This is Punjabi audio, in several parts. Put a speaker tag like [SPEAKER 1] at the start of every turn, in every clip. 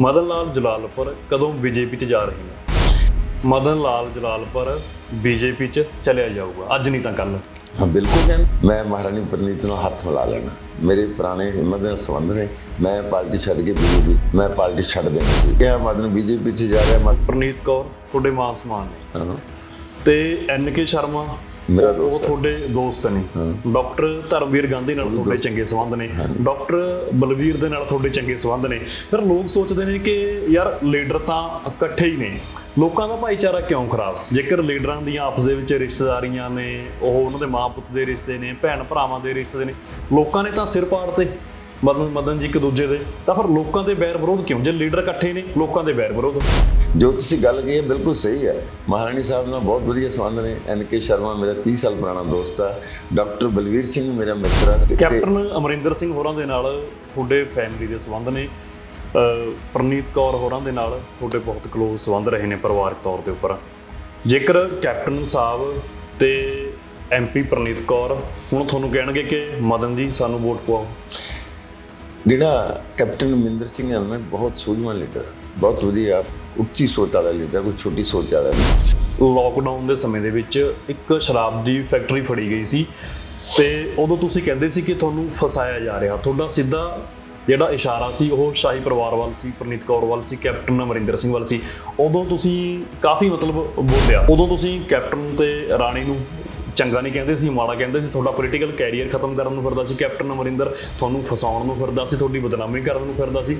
[SPEAKER 1] ਮਦਨ ਲਾਲ ਜਲਾਲਪੁਰ ਕਦੋਂ ਬੀਜੇਪੀ 'ਚ ਜਾ ਰਹੇ ਨੇ ਮਦਨ ਲਾਲ ਜਲਾਲਪੁਰ ਬੀਜੇਪੀ 'ਚ ਚਲਿਆ ਜਾਊਗਾ। ਅੱਜ ਨਹੀਂ ਤਾਂ ਕੱਲ
[SPEAKER 2] ਹਾਂ ਬਿਲਕੁਲ ਜੀ ਮੈਂ ਮਹਾਰਾਣੀ ਪ੍ਰਨੀਤ ਨੂੰ ਹੱਥ ਮਿਲਾ ਲੈਣਾ ਮੇਰੇ ਪੁਰਾਣੇ ਹਿੰਮਤ ਦੇ ਸੰਬੰਧ ਨੇ। ਮੈਂ ਪਾਰਟੀ ਛੱਡ ਕੇ ਬੀਜੇਪੀ ਮੈਂ ਪਾਰਟੀ ਛੱਡ ਦੇਣੀ ਸੀ। ਕਿਹਾ ਮਦਨ ਬੀਜੇਪੀ ਚ ਜਾ ਰਿਹਾ ਮਦ
[SPEAKER 1] ਪ੍ਰਨੀਤ ਕੌਰ ਤੁਹਾਡੇ ਮਾਂ ਸਮਾਨ ਨੇ।
[SPEAKER 2] ਹਾਂ।
[SPEAKER 1] ਤੇ ਐਨ ਕੇ ਸ਼ਰਮਾ
[SPEAKER 2] ਮੇਰਾ
[SPEAKER 1] ਉਹ
[SPEAKER 2] ਦੋਸਤ ਹੈ।
[SPEAKER 1] ਤੁਹਾਡੇ ਦੋਸਤ ਨੇ। ਡਾਕਟਰ ਧਰਮਵੀਰ ਗਾਂਧੀ ਨਾਲ ਤੁਹਾਡੇ ਚੰਗੇ ਸੰਬੰਧ ਨੇ। ਡਾਕਟਰ ਬਲਵੀਰ ਦੇ ਨਾਲ ਤੁਹਾਡੇ ਚੰਗੇ ਸੰਬੰਧ ਨੇ। ਫਿਰ ਲੋਕ ਸੋਚਦੇ ਨੇ ਕਿ ਯਾਰ ਲੀਡਰ ਤਾਂ ਇਕੱਠੇ ਹੀ ਨੇ। ਲੋਕਾਂ ਦਾ ਭਾਈਚਾਰਾ ਕਿਉਂ ਖਰਾਬ? ਜੇਕਰ ਲੀਡਰਾਂ ਦੀਆਂ ਆਪਸ ਦੇ ਵਿੱਚ ਰਿਸ਼ਤੇਦਾਰੀਆਂ ਨੇ ਉਹ ਉਹਨਾਂ ਦੇ ਮਾਂ ਪੁੱਤ ਦੇ ਰਿਸ਼ਤੇ ਨੇ ਭੈਣ ਭਰਾਵਾਂ ਦੇ ਰਿਸ਼ਤੇ ਨੇ ਲੋਕਾਂ ਨੇ ਤਾਂ ਸਿਰ ਪਾੜਤੇ ਮਦਨ ਮਦਨ ਜੀ ਇੱਕ ਦੂਜੇ ਦੇ। ਤਾਂ ਫਿਰ ਲੋਕਾਂ ਦੇ ਬੈਰ ਵਿਰੋਧ ਕਿਉਂ? ਜੇ ਲੀਡਰ ਇਕੱਠੇ ਨੇ ਲੋਕਾਂ ਦੇ ਬੈਰ ਵਿਰੋਧ।
[SPEAKER 2] ਜੋ ਤੁਸੀਂ ਗੱਲ ਕਹੀ ਹੈ ਬਿਲਕੁਲ ਸਹੀ ਹੈ। ਮਹਾਰਾਣੀ ਸਾਹਿਬ ਨਾਲ ਬਹੁਤ ਵਧੀਆ ਸੰਬੰਧ ਨੇ। ਐਨ ਕੇ ਸ਼ਰਮਾ ਮੇਰਾ 30 ਸਾਲ ਪੁਰਾਣਾ ਦੋਸਤ ਆ। ਡਾਕਟਰ ਬਲਵੀਰ ਸਿੰਘ ਮੇਰਾ ਮਿੱਤਰ ਆ।
[SPEAKER 1] ਕੈਪਟਨ ਅਮਰਿੰਦਰ ਸਿੰਘ ਹੋਰਾਂ ਦੇ ਨਾਲ ਤੁਹਾਡੇ ਫੈਮਿਲੀ ਦੇ ਸੰਬੰਧ ਨੇ। ਪ੍ਰਨੀਤ ਕੌਰ ਹੋਰਾਂ ਦੇ ਨਾਲ ਤੁਹਾਡੇ ਬਹੁਤ ਕਲੋਜ਼ ਸੰਬੰਧ ਰਹੇ ਨੇ ਪਰਿਵਾਰਕ ਤੌਰ ਦੇ ਉੱਪਰ। ਜੇਕਰ ਕੈਪਟਨ ਸਾਹਿਬ ਤੇ ਐਮਪੀ ਪ੍ਰਨੀਤ ਕੌਰ ਹੁਣ ਤੁਹਾਨੂੰ ਕਹਿਣਗੇ ਕਿ ਮਦਨ ਜੀ ਸਾਨੂੰ ਵੋਟ ਪਾਓ।
[SPEAKER 2] ਜਿਹੜਾ ਕੈਪਟਨ ਅਮਰਿੰਦਰ ਸਿੰਘ ਹੈ ਨਾ ਬਹੁਤ ਸੂਝਵਾਨ ਲੀਡਰ, ਬਹੁਤ ਵਧੀਆ ਉੱਚੀ ਸੋਚ ਵਾਲਾ ਲੀਡਰ, ਕੋਈ ਛੋਟੀ ਸੋਚ ਵਾਲਾ ਨਹੀਂ।
[SPEAKER 1] ਲੋਕਡਾਊਨ ਦੇ ਸਮੇਂ ਦੇ ਵਿੱਚ ਇੱਕ ਸ਼ਰਾਬ ਦੀ ਫੈਕਟਰੀ ਫੜੀ ਗਈ ਸੀ ਤੇ ਉਦੋਂ ਤੁਸੀਂ ਕਹਿੰਦੇ ਸੀ ਕਿ ਤੁਹਾਨੂੰ ਫਸਾਇਆ ਜਾ ਰਿਹਾ। ਤੁਹਾਡਾ ਸਿੱਧਾ ਜਿਹੜਾ ਇਸ਼ਾਰਾ ਸੀ, ਉਹ ਸ਼ਾਹੀ ਪਰਿਵਾਰ ਵੱਲ ਸੀ, ਪ੍ਰਨੀਤ ਕੌਰ ਵੱਲ ਸੀ, ਕੈਪਟਨ ਅਮਰਿੰਦਰ ਸਿੰਘ ਵੱਲ ਸੀ। ਉਦੋਂ ਤੁਸੀਂ ਕਾਫੀ ਮਤਲਬ ਬੋਲਿਆ। ਉਦੋਂ ਤੁਸੀਂ ਕੈਪਟਨ ਤੇ ਰਾਣੀ ਨੂੰ ਚੰਗਾ ਨਹੀਂ ਕਹਿੰਦੇ ਸੀ ਮਾੜਾ ਕਹਿੰਦੇ ਸੀ ਤੁਹਾਡਾ ਪੋਲੀਟੀਕਲ ਕੈਰੀਅਰ ਖਤਮ ਕਰਨ ਨੂੰ ਫਿਰਦਾ ਸੀ ਕੈਪਟਨ ਅਮਰਿੰਦਰ ਤੁਹਾਨੂੰ ਫਸਾਉਣ ਨੂੰ ਫਿਰਦਾ ਸੀ ਤੁਹਾਡੀ ਬਦਨਾਮੀ ਕਰਨ ਨੂੰ ਫਿਰਦਾ ਸੀ।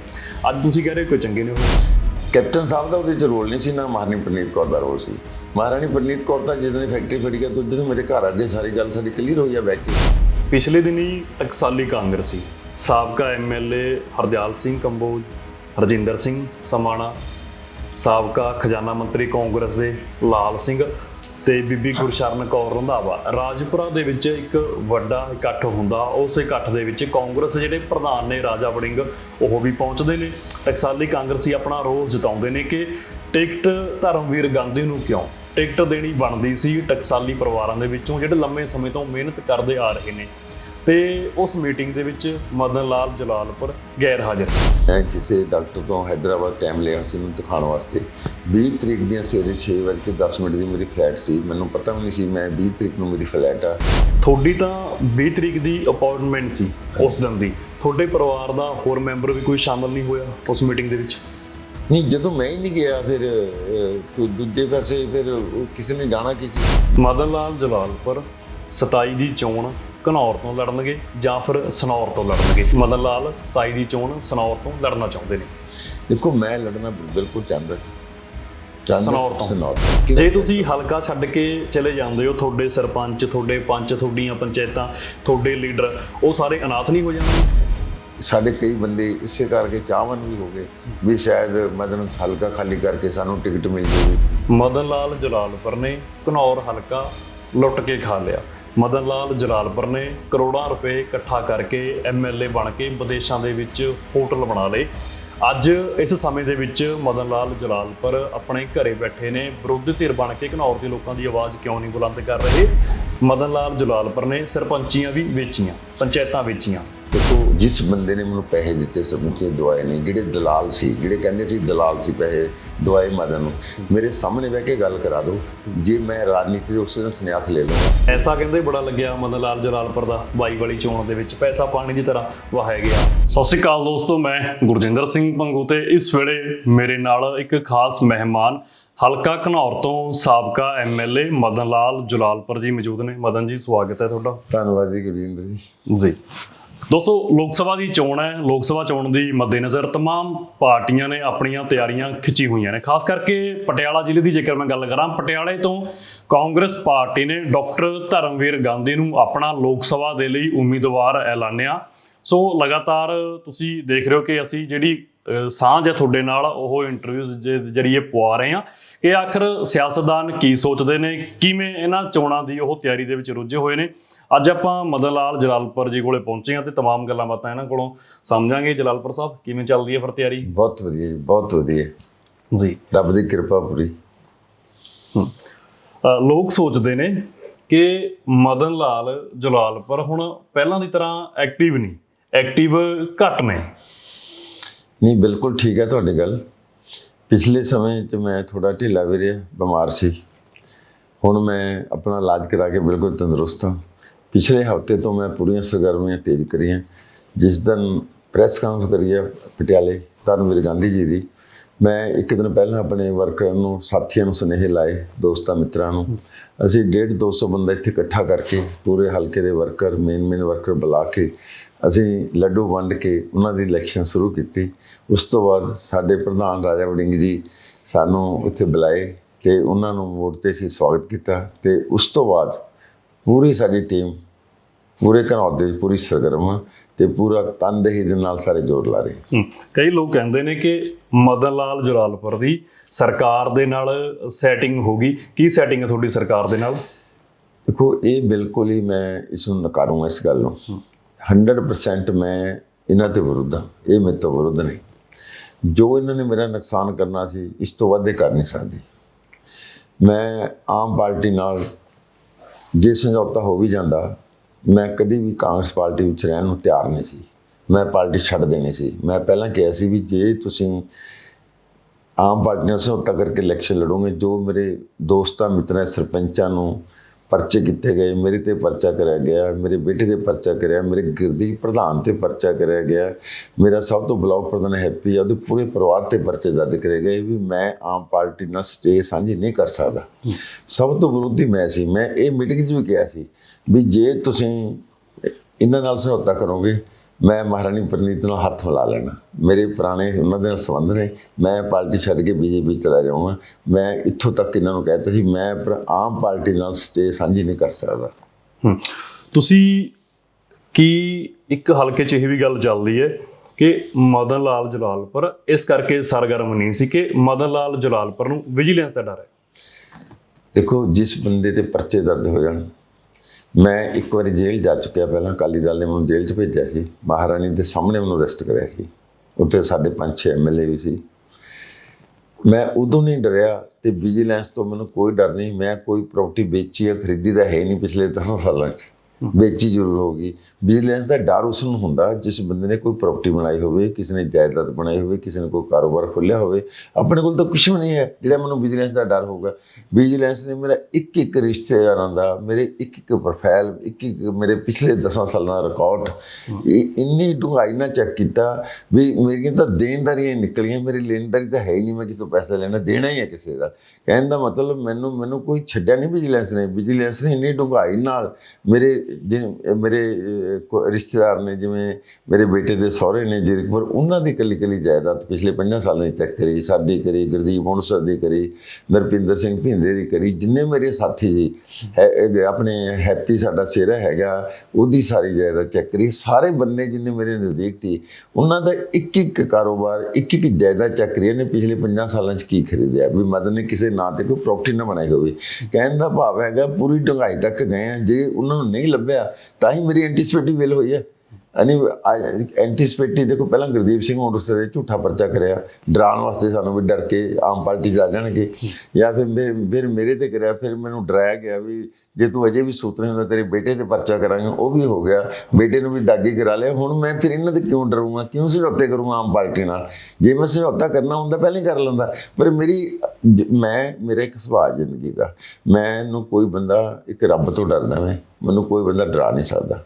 [SPEAKER 1] ਅੱਜ ਤੁਸੀਂ ਕਹਿ ਰਹੇ ਹੋ ਕੋਈ ਚੰਗੇ ਨਹੀਂ ਹੋਏ।
[SPEAKER 2] ਕੈਪਟਨ ਸਾਹਿਬ ਦਾ ਉਹਦੇ ਚ ਰੋਲ ਨਹੀਂ ਸੀ ਨਾ ਮਹਾਰਾਣੀ ਪ੍ਰਨੀਤ ਕੌਰ ਦਾ ਰੋਲ ਸੀ। ਮਹਾਰਾਣੀ ਪ੍ਰਨੀਤ ਕੌਰ ਤਾਂ ਜਦੋਂ ਫੈਕਟਰੀ ਫੜੀ ਗਿਆ ਤਾਂ ਜਦੋਂ ਮੇਰੇ ਘਰ ਆ ਗਏ ਸਾਰੀ ਗੱਲ ਸਾਡੀ ਕਲੀਅਰ ਹੋਈ ਆ ਬੈਠ ਕੇ।
[SPEAKER 1] ਪਿਛਲੇ ਦਿਨੀ ਟਕਸਾਲੀ ਕਾਂਗਰਸੀ ਸਾਬਕਾ ਐਮਐਲਏ ਹਰਦਿਆਲ ਸਿੰਘ ਕੰਬੋਜ ਹਰਜਿੰਦਰ ਸਿੰਘ ਸਮਾਣਾ ਸਾਬਕਾ ਖਜ਼ਾਨਾ ਮੰਤਰੀ ਕਾਂਗਰਸ ਦੇ ਲਾਲ ਸਿੰਘ ਤੇ ਬੀਬੀ ਗੁਰਸ਼ਰਨ ਕੌਰ ਰੰਧਾਵਾ। ਰਾਜਪੁਰਾ ਦੇ ਵਿੱਚ ਇੱਕ ਵੱਡਾ ਇਕੱਠ ਹੁੰਦਾ। ਉਸ ਇਕੱਠ ਦੇ ਵਿੱਚ ਕਾਂਗਰਸ ਜਿਹੜੇ ਪ੍ਰਧਾਨ ਨੇ ਰਾਜਾ ਵੜਿੰਗ, ਉਹ ਵੀ ਪਹੁੰਚਦੇ ਨੇ। ਟਕਸਾਲੀ ਕਾਂਗਰਸੀ ਆਪਣਾ ਰੋਸ ਜਤਾਉਂਦੇ ਨੇ ਕਿ ਟਿਕਟ ਧਰਮਵੀਰ ਗਾਂਧੀ ਨੂੰ ਕਿਉਂ? ਟਿਕਟ ਦੇਣੀ ਬਣਦੀ ਸੀ ਟਕਸਾਲੀ ਪਰਿਵਾਰਾਂ ਦੇ ਵਿੱਚੋਂ, ਜਿਹੜੇ ਲੰਮੇ ਸਮੇਂ ਤੋਂ ਮਿਹਨਤ ਕਰਦੇ ਆ ਰਹੇ ਨੇ। ਤੇ ਉਸ ਮੀਟਿੰਗ ਦੇ ਵਿੱਚ ਮਦਨ ਲਾਲ ਜਲਾਲਪੁਰ ਗੈਰ ਹਾਜ਼ਰ ਸੀ।
[SPEAKER 2] ਮੈਂ ਕਿਸੇ ਡਾਕਟਰ ਤੋਂ ਹੈਦਰਾਬਾਦ ਟਾਈਮ ਲਿਆ ਸੀ ਮੈਨੂੰ ਦਿਖਾਉਣ ਵਾਸਤੇ। 20 ਤਰੀਕ ਦੀਆਂ ਸਵੇਰੇ 6 ਵਜੇ ਕੇ 10 ਮਿੰਟ ਦੀ ਮੇਰੀ ਫਲਾਈਟ ਸੀ। ਮੈਨੂੰ ਪਤਾ ਵੀ ਨਹੀਂ ਸੀ ਮੈਂ 20 ਤਰੀਕ ਨੂੰ ਮੇਰੀ ਫਲਾਈਟ ਆ।
[SPEAKER 1] ਤੁਹਾਡੀ ਤਾਂ 20 ਤਰੀਕ ਦੀ ਅਪਾਇੰਟਮੈਂਟ ਸੀ ਉਸ ਦਿਨ ਦੀ। ਤੁਹਾਡੇ ਪਰਿਵਾਰ ਦਾ ਹੋਰ ਮੈਂਬਰ ਵੀ ਕੋਈ ਸ਼ਾਮਲ ਨਹੀਂ ਹੋਇਆ ਉਸ ਮੀਟਿੰਗ ਦੇ ਵਿੱਚ?
[SPEAKER 2] ਨਹੀਂ ਜਦੋਂ ਮੈਂ ਹੀ ਨਹੀਂ ਗਿਆ ਫਿਰ ਦੂਜੇ ਪਾਸੇ ਫਿਰ ਕਿਸੇ ਨੇ ਜਾਣਾ ਕੀ ਸੀ?
[SPEAKER 1] ਮਦਨ ਲਾਲ ਜਲਾਲਪੁਰ 27 ਦੀ ਚੋਣ ਘਨੌਰ ਤੋਂ ਲੜਨਗੇ ਜਾਂ ਫਿਰ ਸਨੌਰ ਤੋਂ ਲੜਨਗੇ? ਮਦਨ ਲਾਲ 27 ਦੀ ਚੋਣ ਸਨੌਰ ਤੋਂ ਲੜਨਾ ਚਾਹੁੰਦੇ ਨੇ।
[SPEAKER 2] ਦੇਖੋ ਮੈਂ ਲੜਨਾ ਬਿਲਕੁਲ ਚਾਹੁੰਦਾ
[SPEAKER 1] ਸਨੌਰ ਤੋਂ। ਜੇ ਤੁਸੀਂ ਹਲਕਾ ਛੱਡ ਕੇ ਚਲੇ ਜਾਂਦੇ ਹੋ ਤੁਹਾਡੇ ਸਰਪੰਚ ਤੁਹਾਡੇ ਪੰਚ ਤੁਹਾਡੀਆਂ ਪੰਚਾਇਤਾਂ ਤੁਹਾਡੇ ਲੀਡਰ ਉਹ ਸਾਰੇ ਅਨਾਥ ਨਹੀਂ ਹੋ ਜਾਂਦੇ?
[SPEAKER 2] ਸਾਡੇ ਕਈ ਬੰਦੇ ਇਸੇ ਕਰਕੇ ਚਾਹਵਨ ਵੀ ਹੋ ਗਏ ਵੀ ਸ਼ਾਇਦ ਮਦਨ ਹਲਕਾ ਖਾਲੀ ਕਰਕੇ ਸਾਨੂੰ ਟਿਕਟ ਮਿਲ ਜਾਵੇ।
[SPEAKER 1] ਮਦਨ ਲਾਲ ਜਲਾਲਪੁਰ ਨੇ ਘਨੌਰ ਹਲਕਾ ਲੁੱਟ ਕੇ ਖਾ ਲਿਆ। ਮਦਨ ਲਾਲ ਜਲਾਲਪੁਰ ਨੇ ਕਰੋੜਾਂ ਰੁਪਏ ਇਕੱਠਾ ਕਰਕੇ ਐਮਐਲਏ ਬਣ ਕੇ ਵਿਦੇਸ਼ਾਂ ਦੇ ਵਿੱਚ ਹੋਟਲ ਬਣਾ ਲਏ। ਅੱਜ ਇਸ ਸਮੇਂ ਦੇ ਵਿੱਚ ਮਦਨ ਲਾਲ ਜਲਾਲਪੁਰ ਆਪਣੇ ਘਰੇ ਬੈਠੇ ਨੇ। ਵਿਰੋਧੀ ਧਿਰ ਬਣ ਕੇ ਘਨੌਰ ਦੇ ਲੋਕਾਂ ਦੀ ਆਵਾਜ਼ ਕਿਉਂ ਨਹੀਂ ਬੁਲੰਦ ਕਰ ਰਹੇ? ਮਦਨ ਲਾਲ ਜਲਾਲਪੁਰ ਨੇ ਸਰਪੰਚੀਆਂ ਵੀ ਵੇਚੀਆਂ, ਪੰਚਾਇਤਾਂ ਵੇਚੀਆਂ।
[SPEAKER 2] ਦੇਖੋ ਜਿਸ ਬੰਦੇ ਨੇ ਮੈਨੂੰ ਪੈਸੇ ਦਿੱਤੇ ਸਰਪੰਚ ਨੇ ਦਵਾਏ ਨਹੀਂ ਜਿਹੜੇ ਦਲਾਲ ਸੀ ਜਿਹੜੇ ਕਹਿੰਦੇ ਸੀ ਦਲਾਲ ਸੀ ਪੈਸੇ ਦਵਾਏ ਮਦਨ ਨੂੰ ਮੇਰੇ ਸਾਹਮਣੇ ਬਹਿ ਕੇ ਗੱਲ ਕਰਾ ਦਿਓ। ਜੇ ਮੈਂ ਰਾਜਨੀਤੀ ਦੇ ਉਸੇ ਦਿਨ ਸੰਨਿਆਸ ਲੈ ਲਵਾਂ
[SPEAKER 1] ਐਸਾ ਕਹਿੰਦੇ ਬੜਾ ਲੱਗਿਆ ਮਦਨ ਲਾਲ ਜਲਾਲਪੁਰ ਦਾ ਬਾਈ ਵਾਲੀ ਚੋਣ ਦੇ ਵਿੱਚ ਪੈਸਾ ਪਾਣੀ ਦੀ ਤਰ੍ਹਾਂ ਵਹਾਇਆ ਗਿਆ। ਸਤਿ ਸ਼੍ਰੀ ਅਕਾਲ ਦੋਸਤੋ ਮੈਂ ਗੁਰਜਿੰਦਰ ਸਿੰਘ ਪੰਗੂ ਤੇ ਇਸ ਵੇਲੇ ਮੇਰੇ ਨਾਲ ਇੱਕ ਖਾਸ ਮਹਿਮਾਨ ਹਲਕਾ ਘਨੌਰ ਤੋਂ ਸਾਬਕਾ ਐਮਐਲਏ ਮਦਨ ਲਾਲ ਜਲਾਲਪੁਰ ਜੀ ਮੌਜੂਦ ਨੇ। ਮਦਨ ਜੀ ਸਵਾਗਤ ਹੈ ਤੁਹਾਡਾ।
[SPEAKER 2] ਧੰਨਵਾਦ ਜੀ ਗੁਰਜਿੰਦਰ ਜੀ।
[SPEAKER 1] ਜੀ। ਦੋਸਤੋ ਲੋਕ ਸਭਾ ਦੀ ਚੋਣ ਹੈ ਲੋਕ ਸਭਾ ਚੋਣ ਦੀ ਮੱਦੇਨਜ਼ਰ तमाम ਪਾਰਟੀਆਂ ਨੇ ਆਪਣੀਆਂ ਤਿਆਰੀਆਂ ਖਿੱਚੀ ਹੋਈਆਂ ਨੇ ਖਾਸ ਕਰਕੇ ਪਟਿਆਲਾ ਜ਼ਿਲ੍ਹੇ ਦੀ ਜੇਕਰ ਮੈਂ ਗੱਲ ਕਰਾਂ ਪਟਿਆਲੇ ਤੋਂ ਕਾਂਗਰਸ ਪਾਰਟੀ ਨੇ ਡਾਕਟਰ ਧਰਮਵੀਰ ਗਾਂਧੀ ਨੂੰ ਆਪਣਾ ਲੋਕ ਸਭਾ ਦੇ ਲਈ ਉਮੀਦਵਾਰ ਐਲਾਨਿਆ ਸੋ ਲਗਾਤਾਰ ਤੁਸੀਂ ਦੇਖ ਰਹੇ ਹੋ ਕਿ ਅਸੀਂ ਜਿਹੜੀ ਅਹ, ਸਾਂਝ ਹੈ ਤੁਹਾਡੇ ਨਾਲ ਉਹ ਇੰਟਰਵਿਊਜ਼ ਦੇ ਜਰੀਏ ਪਵਾ ਰਹੇ ਹਾਂ ਕਿ ਆਖਰ ਸਿਆਸਤਦਾਨ ਕੀ ਸੋਚਦੇ ਨੇ ਕਿਵੇਂ ਇਹਨਾਂ ਚੋਣਾਂ ਦੀ ਉਹ ਤਿਆਰੀ ਦੇ ਵਿੱਚ ਰੁੱਝੇ ਹੋਏ ਨੇ ਅੱਜ ਆਪਾਂ ਮਦਨ ਲਾਲ ਜਲਾਲਪੁਰ ਜੀ ਕੋਲੇ ਪਹੁੰਚੇ ਹਾਂ ਤੇ तमाम ਗੱਲਾਂ ਬਾਤਾਂ ਇਹਨਾਂ ਕੋਲੋਂ ਸਮਝਾਂਗੇ ਜਲਾਲਪੁਰ ਸਾਹਿਬ ਕਿਵੇਂ ਚੱਲਦੀ ਹੈ ਫਿਰ ਤਿਆਰੀ
[SPEAKER 2] ਬਹੁਤ ਵਧੀਆ ਜੀ ਬਹੁਤ ਵਧੀਆ
[SPEAKER 1] ਜੀ
[SPEAKER 2] ਰੱਬ ਦੀ ਕਿਰਪਾ ਪੂਰੀ
[SPEAKER 1] ਅ, ਲੋਕ ਸੋਚਦੇ ਨੇ ਕਿ ਮਦਨ ਲਾਲ ਜਲਾਲਪੁਰ ਹੁਣ ਪਹਿਲਾਂ ਦੀ ਤਰ੍ਹਾਂ ਐਕਟਿਵ ਨਹੀਂ ਐਕਟਿਵ ਘੱਟ ਨੇ
[SPEAKER 2] ਨਹੀਂ ਬਿਲਕੁਲ ਠੀਕ ਹੈ ਤੁਹਾਡੀ ਗੱਲ ਪਿਛਲੇ ਸਮੇਂ 'ਚ ਮੈਂ ਥੋੜਾ ਢਿੱਲਾ ਵੀ ਰਿਹਾ ਬਿਮਾਰ ਸੀ ਹੁਣ ਮੈਂ ਆਪਣਾ ਇਲਾਜ ਕਰਾ ਕੇ ਬਿਲਕੁਲ ਤੰਦਰੁਸਤ ਹਾਂ ਪਿਛਲੇ ਹਫ਼ਤੇ ਤੋਂ ਮੈਂ ਪੂਰੀਆਂ ਸਰਗਰਮੀਆਂ ਤੇਜ਼ ਕਰੀਆਂ। ਜਿਸ ਦਿਨ ਪ੍ਰੈਸ ਕਾਨਫਰੰਸ ਕਰੀ ਹੈ ਪਟਿਆਲੇ ਧਰਮਵੀਰ ਗਾਂਧੀ ਜੀ ਦੀ। ਮੈਂ ਇੱਕ ਦਿਨ ਪਹਿਲਾਂ ਆਪਣੇ ਵਰਕਰਾਂ ਨੂੰ, ਸਾਥੀਆਂ ਨੂੰ ਸੁਨੇਹੇ ਲਾਏ, ਦੋਸਤਾਂ ਮਿੱਤਰਾਂ ਨੂੰ। ਅਸੀਂ 1.5 200 ਬੰਦਾ ਇੱਥੇ ਇਕੱਠਾ ਕਰਕੇ ਪੂਰੇ ਹਲਕੇ ਦੇ ਵਰਕਰ ਮੇਨ ਮੇਨ ਵਰਕਰ ਬੁਲਾ ਕੇ ਅਸੀਂ ਲੱਡੂ ਵੰਡ ਕੇ ਉਹਨਾਂ ਦੀ ਇਲੈਕਸ਼ਨ ਸ਼ੁਰੂ ਕੀਤੀ। ਉਸ ਤੋਂ ਬਾਅਦ ਸਾਡੇ ਪ੍ਰਧਾਨ ਰਾਜਾ ਵੜਿੰਗ ਜੀ ਸਾਨੂੰ ਉੱਥੇ ਬੁਲਾਏ ਤੇ ਉਹਨਾਂ ਨੂੰ ਮੋੜ ਤੇ ਅਸੀਂ ਸਵਾਗਤ ਕੀਤਾ ਤੇ ਉਸ ਤੋਂ ਬਾਅਦ ਪੂਰੀ ਸਾਡੀ ਟੀਮ ਪੂਰੇ ਘਨੌਰ ਦੇ ਪੂਰੀ ਸਰਗਰਮ ਤੇ ਪੂਰਾ ਤਨਦੇਹੀ ਦੇ ਨਾਲ ਸਾਰੇ ਜੋਰ ਲਾ ਰਹੇ
[SPEAKER 1] ਕਈ ਲੋਕ ਕਹਿੰਦੇ ਨੇ ਕਿ ਮਦਨ ਲਾਲ ਜਲਾਲਪੁਰ ਦੀ ਸਰਕਾਰ ਦੇ ਨਾਲ ਸੈਟਿੰਗ ਹੋ ਗਈ। ਕੀ ਸੈਟਿੰਗ ਹੈ ਤੁਹਾਡੀ ਸਰਕਾਰ ਦੇ ਨਾਲ?
[SPEAKER 2] ਦੇਖੋ ਇਹ ਬਿਲਕੁਲ ਹੀ ਮੈਂ ਇਸ ਨੂੰ ਨਕਾਰੂੰਗਾ ਇਸ ਗੱਲ ਨੂੰ। 100% ਮੈਂ ਇਹਨਾਂ ਤੇ ਵਿਰੁੱਧ ਹਾਂ ਇਹ ਮੇਰੇ ਤੋਂ ਵਿਰੁੱਧ ਨਹੀਂ। ਜੋ ਇਹਨਾਂ ਨੇ ਮੇਰਾ ਨੁਕਸਾਨ ਕਰਨਾ ਸੀ ਇਸ ਤੋਂ ਵੱਧ ਕਰ ਨਹੀਂ ਸਕਦੇ। ਮੈਂ ਆਮ ਪਾਰਟੀ ਨਾਲ ਜੇ ਸਮਝੌਤਾ ਹੋ ਵੀ ਜਾਂਦਾ, ਮੈਂ ਕਦੀ ਵੀ ਕਾਂਗਰਸ ਪਾਰਟੀ ਵਿੱਚ ਰਹਿਣ ਨੂੰ ਤਿਆਰ ਨਹੀਂ ਸੀ। ਮੈਂ ਪਾਰਟੀ ਛੱਡ ਦੇਣੀ ਸੀ। ਮੈਂ ਪਹਿਲਾਂ ਕਿਹਾ ਸੀ ਵੀ ਜੇ ਤੁਸੀਂ ਆਮ ਪਾਰਟੀਆਂ ਸਮਝੌਤਾ ਕਰਕੇ ਇਲੈਕਸ਼ਨ ਲੜੋਗੇ, ਜੋ ਮੇਰੇ ਦੋਸਤਾਂ ਮਿੱਤਰਾਂ, ਸਰਪੰਚਾਂ ਨੂੰ ਪਰਚੇ ਕੀਤੇ ਗਏ, ਮੇਰੇ ਤੇ ਪਰਚਾ ਕਰਿਆ ਗਿਆ, ਮੇਰੇ ਬੇਟੇ ਤੇ ਪਰਚਾ ਕਰਿਆ, ਮੇਰੇ ਗਿਰਦੀ ਪ੍ਰਧਾਨ ਤੇ ਪਰਚਾ ਕਰਿਆ ਗਿਆ। ਮੇਰਾ ਸਭ ਤੋਂ ਬਲਾਕ ਪ੍ਰਧਾਨ ਹੈਪੀ ਆ, ਉਹਦੇ ਪੂਰੇ ਪਰਿਵਾਰ ਤੇ ਪਰਚੇ ਦਰਜ ਕਰੇ ਗਏ ਵੀ ਮੈਂ ਆਮ ਪਾਰਟੀ ਨਾਲ ਸਟੇ ਸਾਂਝੀ ਨਹੀਂ ਕਰ ਸਕਦਾ। ਸਭ ਤੋਂ ਵਿਰੋਧੀ ਮੈਂ ਸੀ, ਮੈਂ ਇਹ ਮੀਟਿੰਗ 'ਚ ਵੀ ਕਿਹਾ ਸੀ ਵੀ ਜੇ ਤੁਸੀਂ ਇਹਨਾਂ ਨਾਲ ਸਮਝੌਤਾ ਕਰੋਗੇ ਮੈਂ ਮਹਾਰਾਣੀ ਪ੍ਰਨੀਤ ਨਾਲ ਹੱਥ ਮਿਲਾ ਲੈਣਾ। ਮੇਰੇ ਪੁਰਾਣੇ ਉਹਨਾਂ ਦੇ ਨਾਲ ਸੰਬੰਧ ਨੇ। ਮੈਂ ਪਾਰਟੀ ਛੱਡ ਕੇ ਬੀਜੇਪੀ ਚਲਾ ਜਾਊਂਗਾ। ਮੈਂ ਇੱਥੋਂ ਤੱਕ ਇਹਨਾਂ ਨੂੰ ਕਹਿਤਾ ਸੀ ਮੈਂ ਪਰ ਆਮ ਪਾਰਟੀ ਨਾਲ ਸਟੇ ਸਾਂਝੀ ਨਹੀਂ ਕਰ ਸਕਦਾ।
[SPEAKER 1] ਤੁਸੀਂ ਕੀ ਇੱਕ ਹਲਕੇ 'ਚ ਇਹ ਵੀ ਗੱਲ ਚੱਲਦੀ ਹੈ ਕਿ ਮਦਨ ਲਾਲ ਜਲਾਲਪੁਰ ਇਸ ਕਰਕੇ ਸਰਗਰਮ ਨਹੀਂ ਸੀ ਕਿ ਮਦਨ ਲਾਲ ਜਲਾਲਪੁਰ ਨੂੰ ਵਿਜੀਲੈਂਸ ਦਾ ਡਰ ਹੈ?
[SPEAKER 2] ਦੇਖੋ ਜਿਸ ਬੰਦੇ ਤੇ ਪਰਚੇ ਦਰਜ ਹੋ ਜਾਣ ਮੈਂ ਇੱਕ ਵਾਰੀ ਜੇਲ੍ਹ ਜਾ ਚੁੱਕਿਆ ਪਹਿਲਾਂ, ਅਕਾਲੀ ਦਲ ਨੇ ਮੈਨੂੰ ਜੇਲ੍ਹ 'ਚ ਭੇਜਿਆ ਸੀ। ਮਹਾਰਾਣੀ ਦੇ ਸਾਹਮਣੇ ਮੈਨੂੰ ਅਰੈਸਟ ਕਰਿਆ ਸੀ। ਉੱਥੇ ਸਾਡੇ ਪੰਜ ਛੇ ਐਮਐਲਏ ਵੀ ਸੀ। ਮੈਂ ਉਦੋਂ ਨਹੀਂ ਡਰਿਆ ਤੇ ਵਿਜੀਲੈਂਸ ਤੋਂ ਮੈਨੂੰ ਕੋਈ ਡਰ ਨਹੀਂ। ਮੈਂ ਕੋਈ ਪ੍ਰਾਪਰਟੀ ਵੇਚੀ ਜਾਂ ਖਰੀਦੀ ਤਾਂ ਹੈ ਨਹੀਂ ਪਿਛਲੇ 10 ਸਾਲਾਂ 'ਚ। ਵੇਚੀ ਜ਼ਰੂਰ ਹੋਗੀ ਵਿਜੀਲੈਂਸ ਦਾ ਡਰ ਉਸ ਨੂੰ ਹੁੰਦਾ, ਜਿਸ ਬੰਦੇ ਨੇ ਕੋਈ ਪ੍ਰਾਪਰਟੀ ਬਣਾਈ ਹੋਵੇ, ਕਿਸੇ ਨੇ ਜਾਇਦਾਦ ਬਣਾਈ ਹੋਵੇ, ਕਿਸੇ ਨੇ ਕੋਈ ਕਾਰੋਬਾਰ ਖੋਲ੍ਹਿਆ ਹੋਵੇ, ਆਪਣੇ ਕੋਲ ਤਾਂ ਕੁਝ ਵੀ ਨਹੀਂ ਹੈ, ਜਿਹੜਾ ਮੈਨੂੰ ਵਿਜੀਲੈਂਸ ਦਾ ਡਰ ਹੋਊਗਾ। ਵਿਜੀਲੈਂਸ ਨੇ ਮੇਰਾ ਇੱਕ ਇੱਕ ਰਿਸ਼ਤੇਦਾਰਾਂ ਦਾ, ਮੇਰੇ ਇੱਕ ਇੱਕ ਪ੍ਰੋਫਾਈਲ ਇੱਕ ਇੱਕ ਮੇਰੇ ਪਿਛਲੇ 10 ਸਾਲਾਂ ਦਾ ਰਿਕਾਰਡ ਇਹ ਇੰਨੀ ਡੂੰਘਾਈ ਨਾਲ ਚੈੱਕ ਕੀਤਾ ਵੀ ਮੇਰੀਆਂ ਤਾਂ ਦੇਣਦਾਰੀਆਂ ਹੀ ਨਿਕਲੀਆਂ, ਮੇਰੀ ਲੈਣਦਾਰੀ ਤਾਂ ਹੈ ਹੀ ਨਹੀਂ, ਮੈਂ ਕਿਸੇ ਤੋਂ ਪੈਸਾ ਲੈਣਾ, ਦੇਣਾ ਹੀ ਹੈ ਕਿਸੇ ਦਾ। ਕਹਿਣ ਦਾ ਮਤਲਬ ਮੈਨੂੰ ਮੈਨੂੰ ਕੋਈ ਛੱਡਿਆ ਨਹੀਂ ਵਿਜੀਲੈਂਸ ਨੇ। ਵਿਜੀਲੈਂਸ ਨੇ ਇੰਨੀ ਡੂੰਘਾਈ ਨਾਲ ਮੇਰੇ ਜਿਨ- ਮੇਰੇ ਕੋ- ਰਿਸ਼ਤੇਦਾਰ ਨੇ ਜਿਵੇਂ ਮੇਰੇ ਬੇਟੇ ਦੇ ਸਹੁਰੇ ਨੇ ਜੀਰਕਪੁਰ ਉਹਨਾਂ ਦੀ ਕੱਲੀ ਕੱਲੀ ਜਾਇਦਾਦ ਪਿਛਲੇ 5 ਸਾਲਾਂ ਦੀ ਚੈੱਕ ਕਰੀ, ਸਾਡੀ ਕਰੀ, ਗੁਰਦੀਪ ਹੁਣਸਰ ਦੀ ਕਰੀ, ਨਰਪਿੰਦਰ ਸਿੰਘ ਭਿੰਦੇ ਦੀ ਕਰੀ, ਜਿੰਨੇ ਮੇਰੇ ਸਾਥੀ ਜੀ, ਹੈ ਆਪਣੇ ਹੈਪੀ ਸਾਡਾ ਸਿਹਰਾ ਹੈਗਾ, ਉਹਦੀ ਸਾਰੀ ਜਾਇਦਾਦ ਚੈੱਕ ਕਰੀ, ਸਾਰੇ ਬੰਦੇ ਜਿੰਨੇ ਮੇਰੇ ਨਜ਼ਦੀਕ ਸੀ, ਉਹਨਾਂ ਦਾ ਇੱਕ ਇੱਕ ਕਾਰੋਬਾਰ ਇੱਕ ਇੱਕ ਜਾਇਦਾਦ ਚੈੱਕ ਕਰੀ ਨੇ ਪਿਛਲੇ 50 ਸਾਲਾਂ 'ਚ ਕੀ ਖਰੀਦਿਆ, ਵੀ ਮਦਨ ਨੇ ਕਿਸੇ ਨਾਂ ਤੇ ਕੋਈ ਪ੍ਰਾਪਰਟੀ ਨਾ ਬਣਾਈ ਹੋਵੇ। ਕਹਿਣ ਦਾ ਭਾਵ ਹੈਗਾ, ਪੂਰੀ ਡੂੰਘਾਈ ਤੱਕ ਗਏ ਆ, ਜੇ ਉਹਨਾਂ ਨੂੰ ਨਹੀਂ ਲੱਭਿਆ ਤਾਂ ਹੀ ਮੇਰੀ ਐਂਟੀਸਪੇਟਿਵ ਵੇਲ ਹੋਈ ਹੈ। ਅਨੀ ਐਂਟੀਸਪੇਟੀ ਦੇਖੋ ਪਹਿਲਾਂ ਗੁਰਦੀਪ ਸਿੰਘ ਹੁਣ ਦੇ ਝੂਠਾ ਪਰਚਾ ਕਰਿਆ। ਡਰਾਉਣ ਵਾਸਤੇ ਸਾਨੂੰ ਵੀ ਡਰ ਕੇ ਆਮ ਪਾਰਟੀ ਜਾ ਜਾਣਗੇ। ਜਾਂ ਫਿਰ ਮੇਰੇ ਫਿਰ ਮੇਰੇ ਤੇ ਕਰਿਆ, ਫਿਰ ਮੈਨੂੰ ਡਰਾਇਆ ਗਿਆ ਵੀ ਜੇ ਤੂੰ ਅਜੇ ਵੀ ਸੂਤ ਹੁੰਦਾ ਤੇਰੇ ਬੇਟੇ ਤੇ ਪਰਚਾ ਕਰਾਂਗੇ, ਉਹ ਵੀ ਹੋ ਗਿਆ। ਬੇਟੇ ਨੂੰ ਵੀ ਦਾਗੀ ਕਰਾ ਲਿਆ। ਹੁਣ ਮੈਂ ਫਿਰ ਇਹਨਾਂ ਤੇ ਕਿਉਂ ਡਰੂੰਗਾ? ਕਿਉਂ ਸਮਝੌਤੇ ਕਰੂੰਗਾ ਆਮ ਪਾਰਟੀ ਨਾਲ? ਜੇ ਮੈਂ ਸਮਝੌਤਾ ਕਰਨਾ ਹੁੰਦਾ ਪਹਿਲਾਂ ਹੀ ਕਰ ਲੈਂਦਾ। ਪਰ ਮੇਰੀ ਜ- ਮੈਂ, ਮੇਰਾ ਇੱਕ ਸੁਭਾਅ ਜ਼ਿੰਦਗੀ ਦਾ। ਮੈਨੂੰ ਕੋਈ ਬੰਦਾ ਇੱਕ ਰੱਬ ਤੋਂ ਡਰਦਾ ਮੈਂ। ਮੈਨੂੰ ਕੋਈ ਬੰਦਾ ਡਰਾ ਨਹੀਂ ਸਕਦਾ।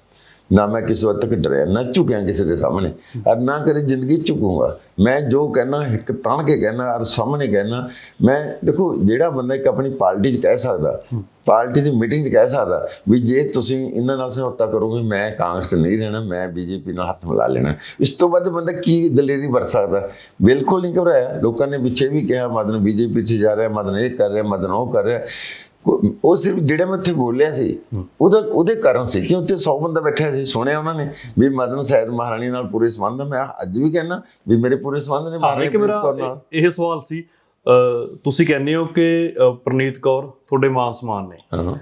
[SPEAKER 2] ਨਾ ਮੈਂ ਕਿਸੇ ਵਕਤ ਤੱਕ ਡਰਿਆ ਨਾ ਝੁਕਿਆ ਕਿਸੇ ਦੇ ਸਾਹਮਣੇ ਔਰ ਨਾ ਕਦੇ ਜ਼ਿੰਦਗੀ ਝੁਕੂੰਗਾ। ਮੈਂ ਜੋ ਕਹਿਣਾ ਇੱਕ ਤਣ ਕੇ ਕਹਿਣਾ ਔਰ ਸਾਹਮਣੇ ਕਹਿਣਾ ਮੈਂ ਦੇਖੋ ਜਿਹੜਾ ਬੰਦਾ ਇੱਕ ਆਪਣੀ ਪਾਰਟੀ 'ਚ ਕਹਿ ਸਕਦਾ ਪਾਰਟੀ ਦੀ ਮੀਟਿੰਗ 'ਚ ਕਹਿ ਸਕਦਾ ਵੀ ਜੇ ਤੁਸੀਂ ਇਹਨਾਂ ਨਾਲ ਸਮਝੌਤਾ ਕਰੋਗੇ ਮੈਂ ਕਾਂਗਰਸ ਨਹੀਂ ਰਹਿਣਾ ਮੈਂ ਬੀਜੇਪੀ ਨਾਲ ਹੱਥ ਮਿਲਾ ਲੈਣਾ। ਇਸ ਤੋਂ ਵੱਧ ਬੰਦਾ ਕੀ ਦਲੇਰੀ ਵਰਤ ਸਕਦਾ? ਬਿਲਕੁਲ ਨਹੀਂ ਘਬਰਾਇਆ। ਲੋਕਾਂ ਨੇ ਪਿੱਛੇ ਵੀ ਕਿਹਾ ਮਦਨ ਬੀਜੇਪੀ 'ਚ ਜਾ ਰਿਹਾ ਮਦਨ ਇਹ ਕਰ ਰਿਹਾ ਮਦਨ ਉਹ ਕਰ ਰਿਹਾ। ਉਹ ਸਿਰਫ ਜਿਹੜਾ ਮੈਂ ਉੱਥੇ ਬੋਲਿਆ ਸੀ ਉਹਦਾ ਉਹਦੇ ਕਾਰਨ ਸੀ ਕਿ ਉੱਥੇ 100 ਬੰਦਾ ਬੈਠਿਆ ਸੀ ਸੁਣਿਆ ਉਹਨਾਂ ਨੇ ਵੀ ਮਦਨ ਸੈਦ ਮਹਾਰਾਣੀ ਨਾਲ ਪੂਰੇ ਸੰਬੰਧ। ਮੈਂ ਅੱਜ ਵੀ ਕਹਿੰਦਾ ਵੀ ਮੇਰੇ ਪੂਰੇ ਸੰਬੰਧ ਨੇ ਮਹਾਰਾਣੀ ਨਾਲ।
[SPEAKER 1] ਇਹ ਸਵਾਲ ਸੀ ਤੁਸੀਂ ਕਹਿੰਦੇ ਹੋ ਕਿ ਪ੍ਰਨੀਤ ਕੌਰ ਤੁਹਾਡੇ ਮਾਂ ਸਮਾਨ ਨੇ।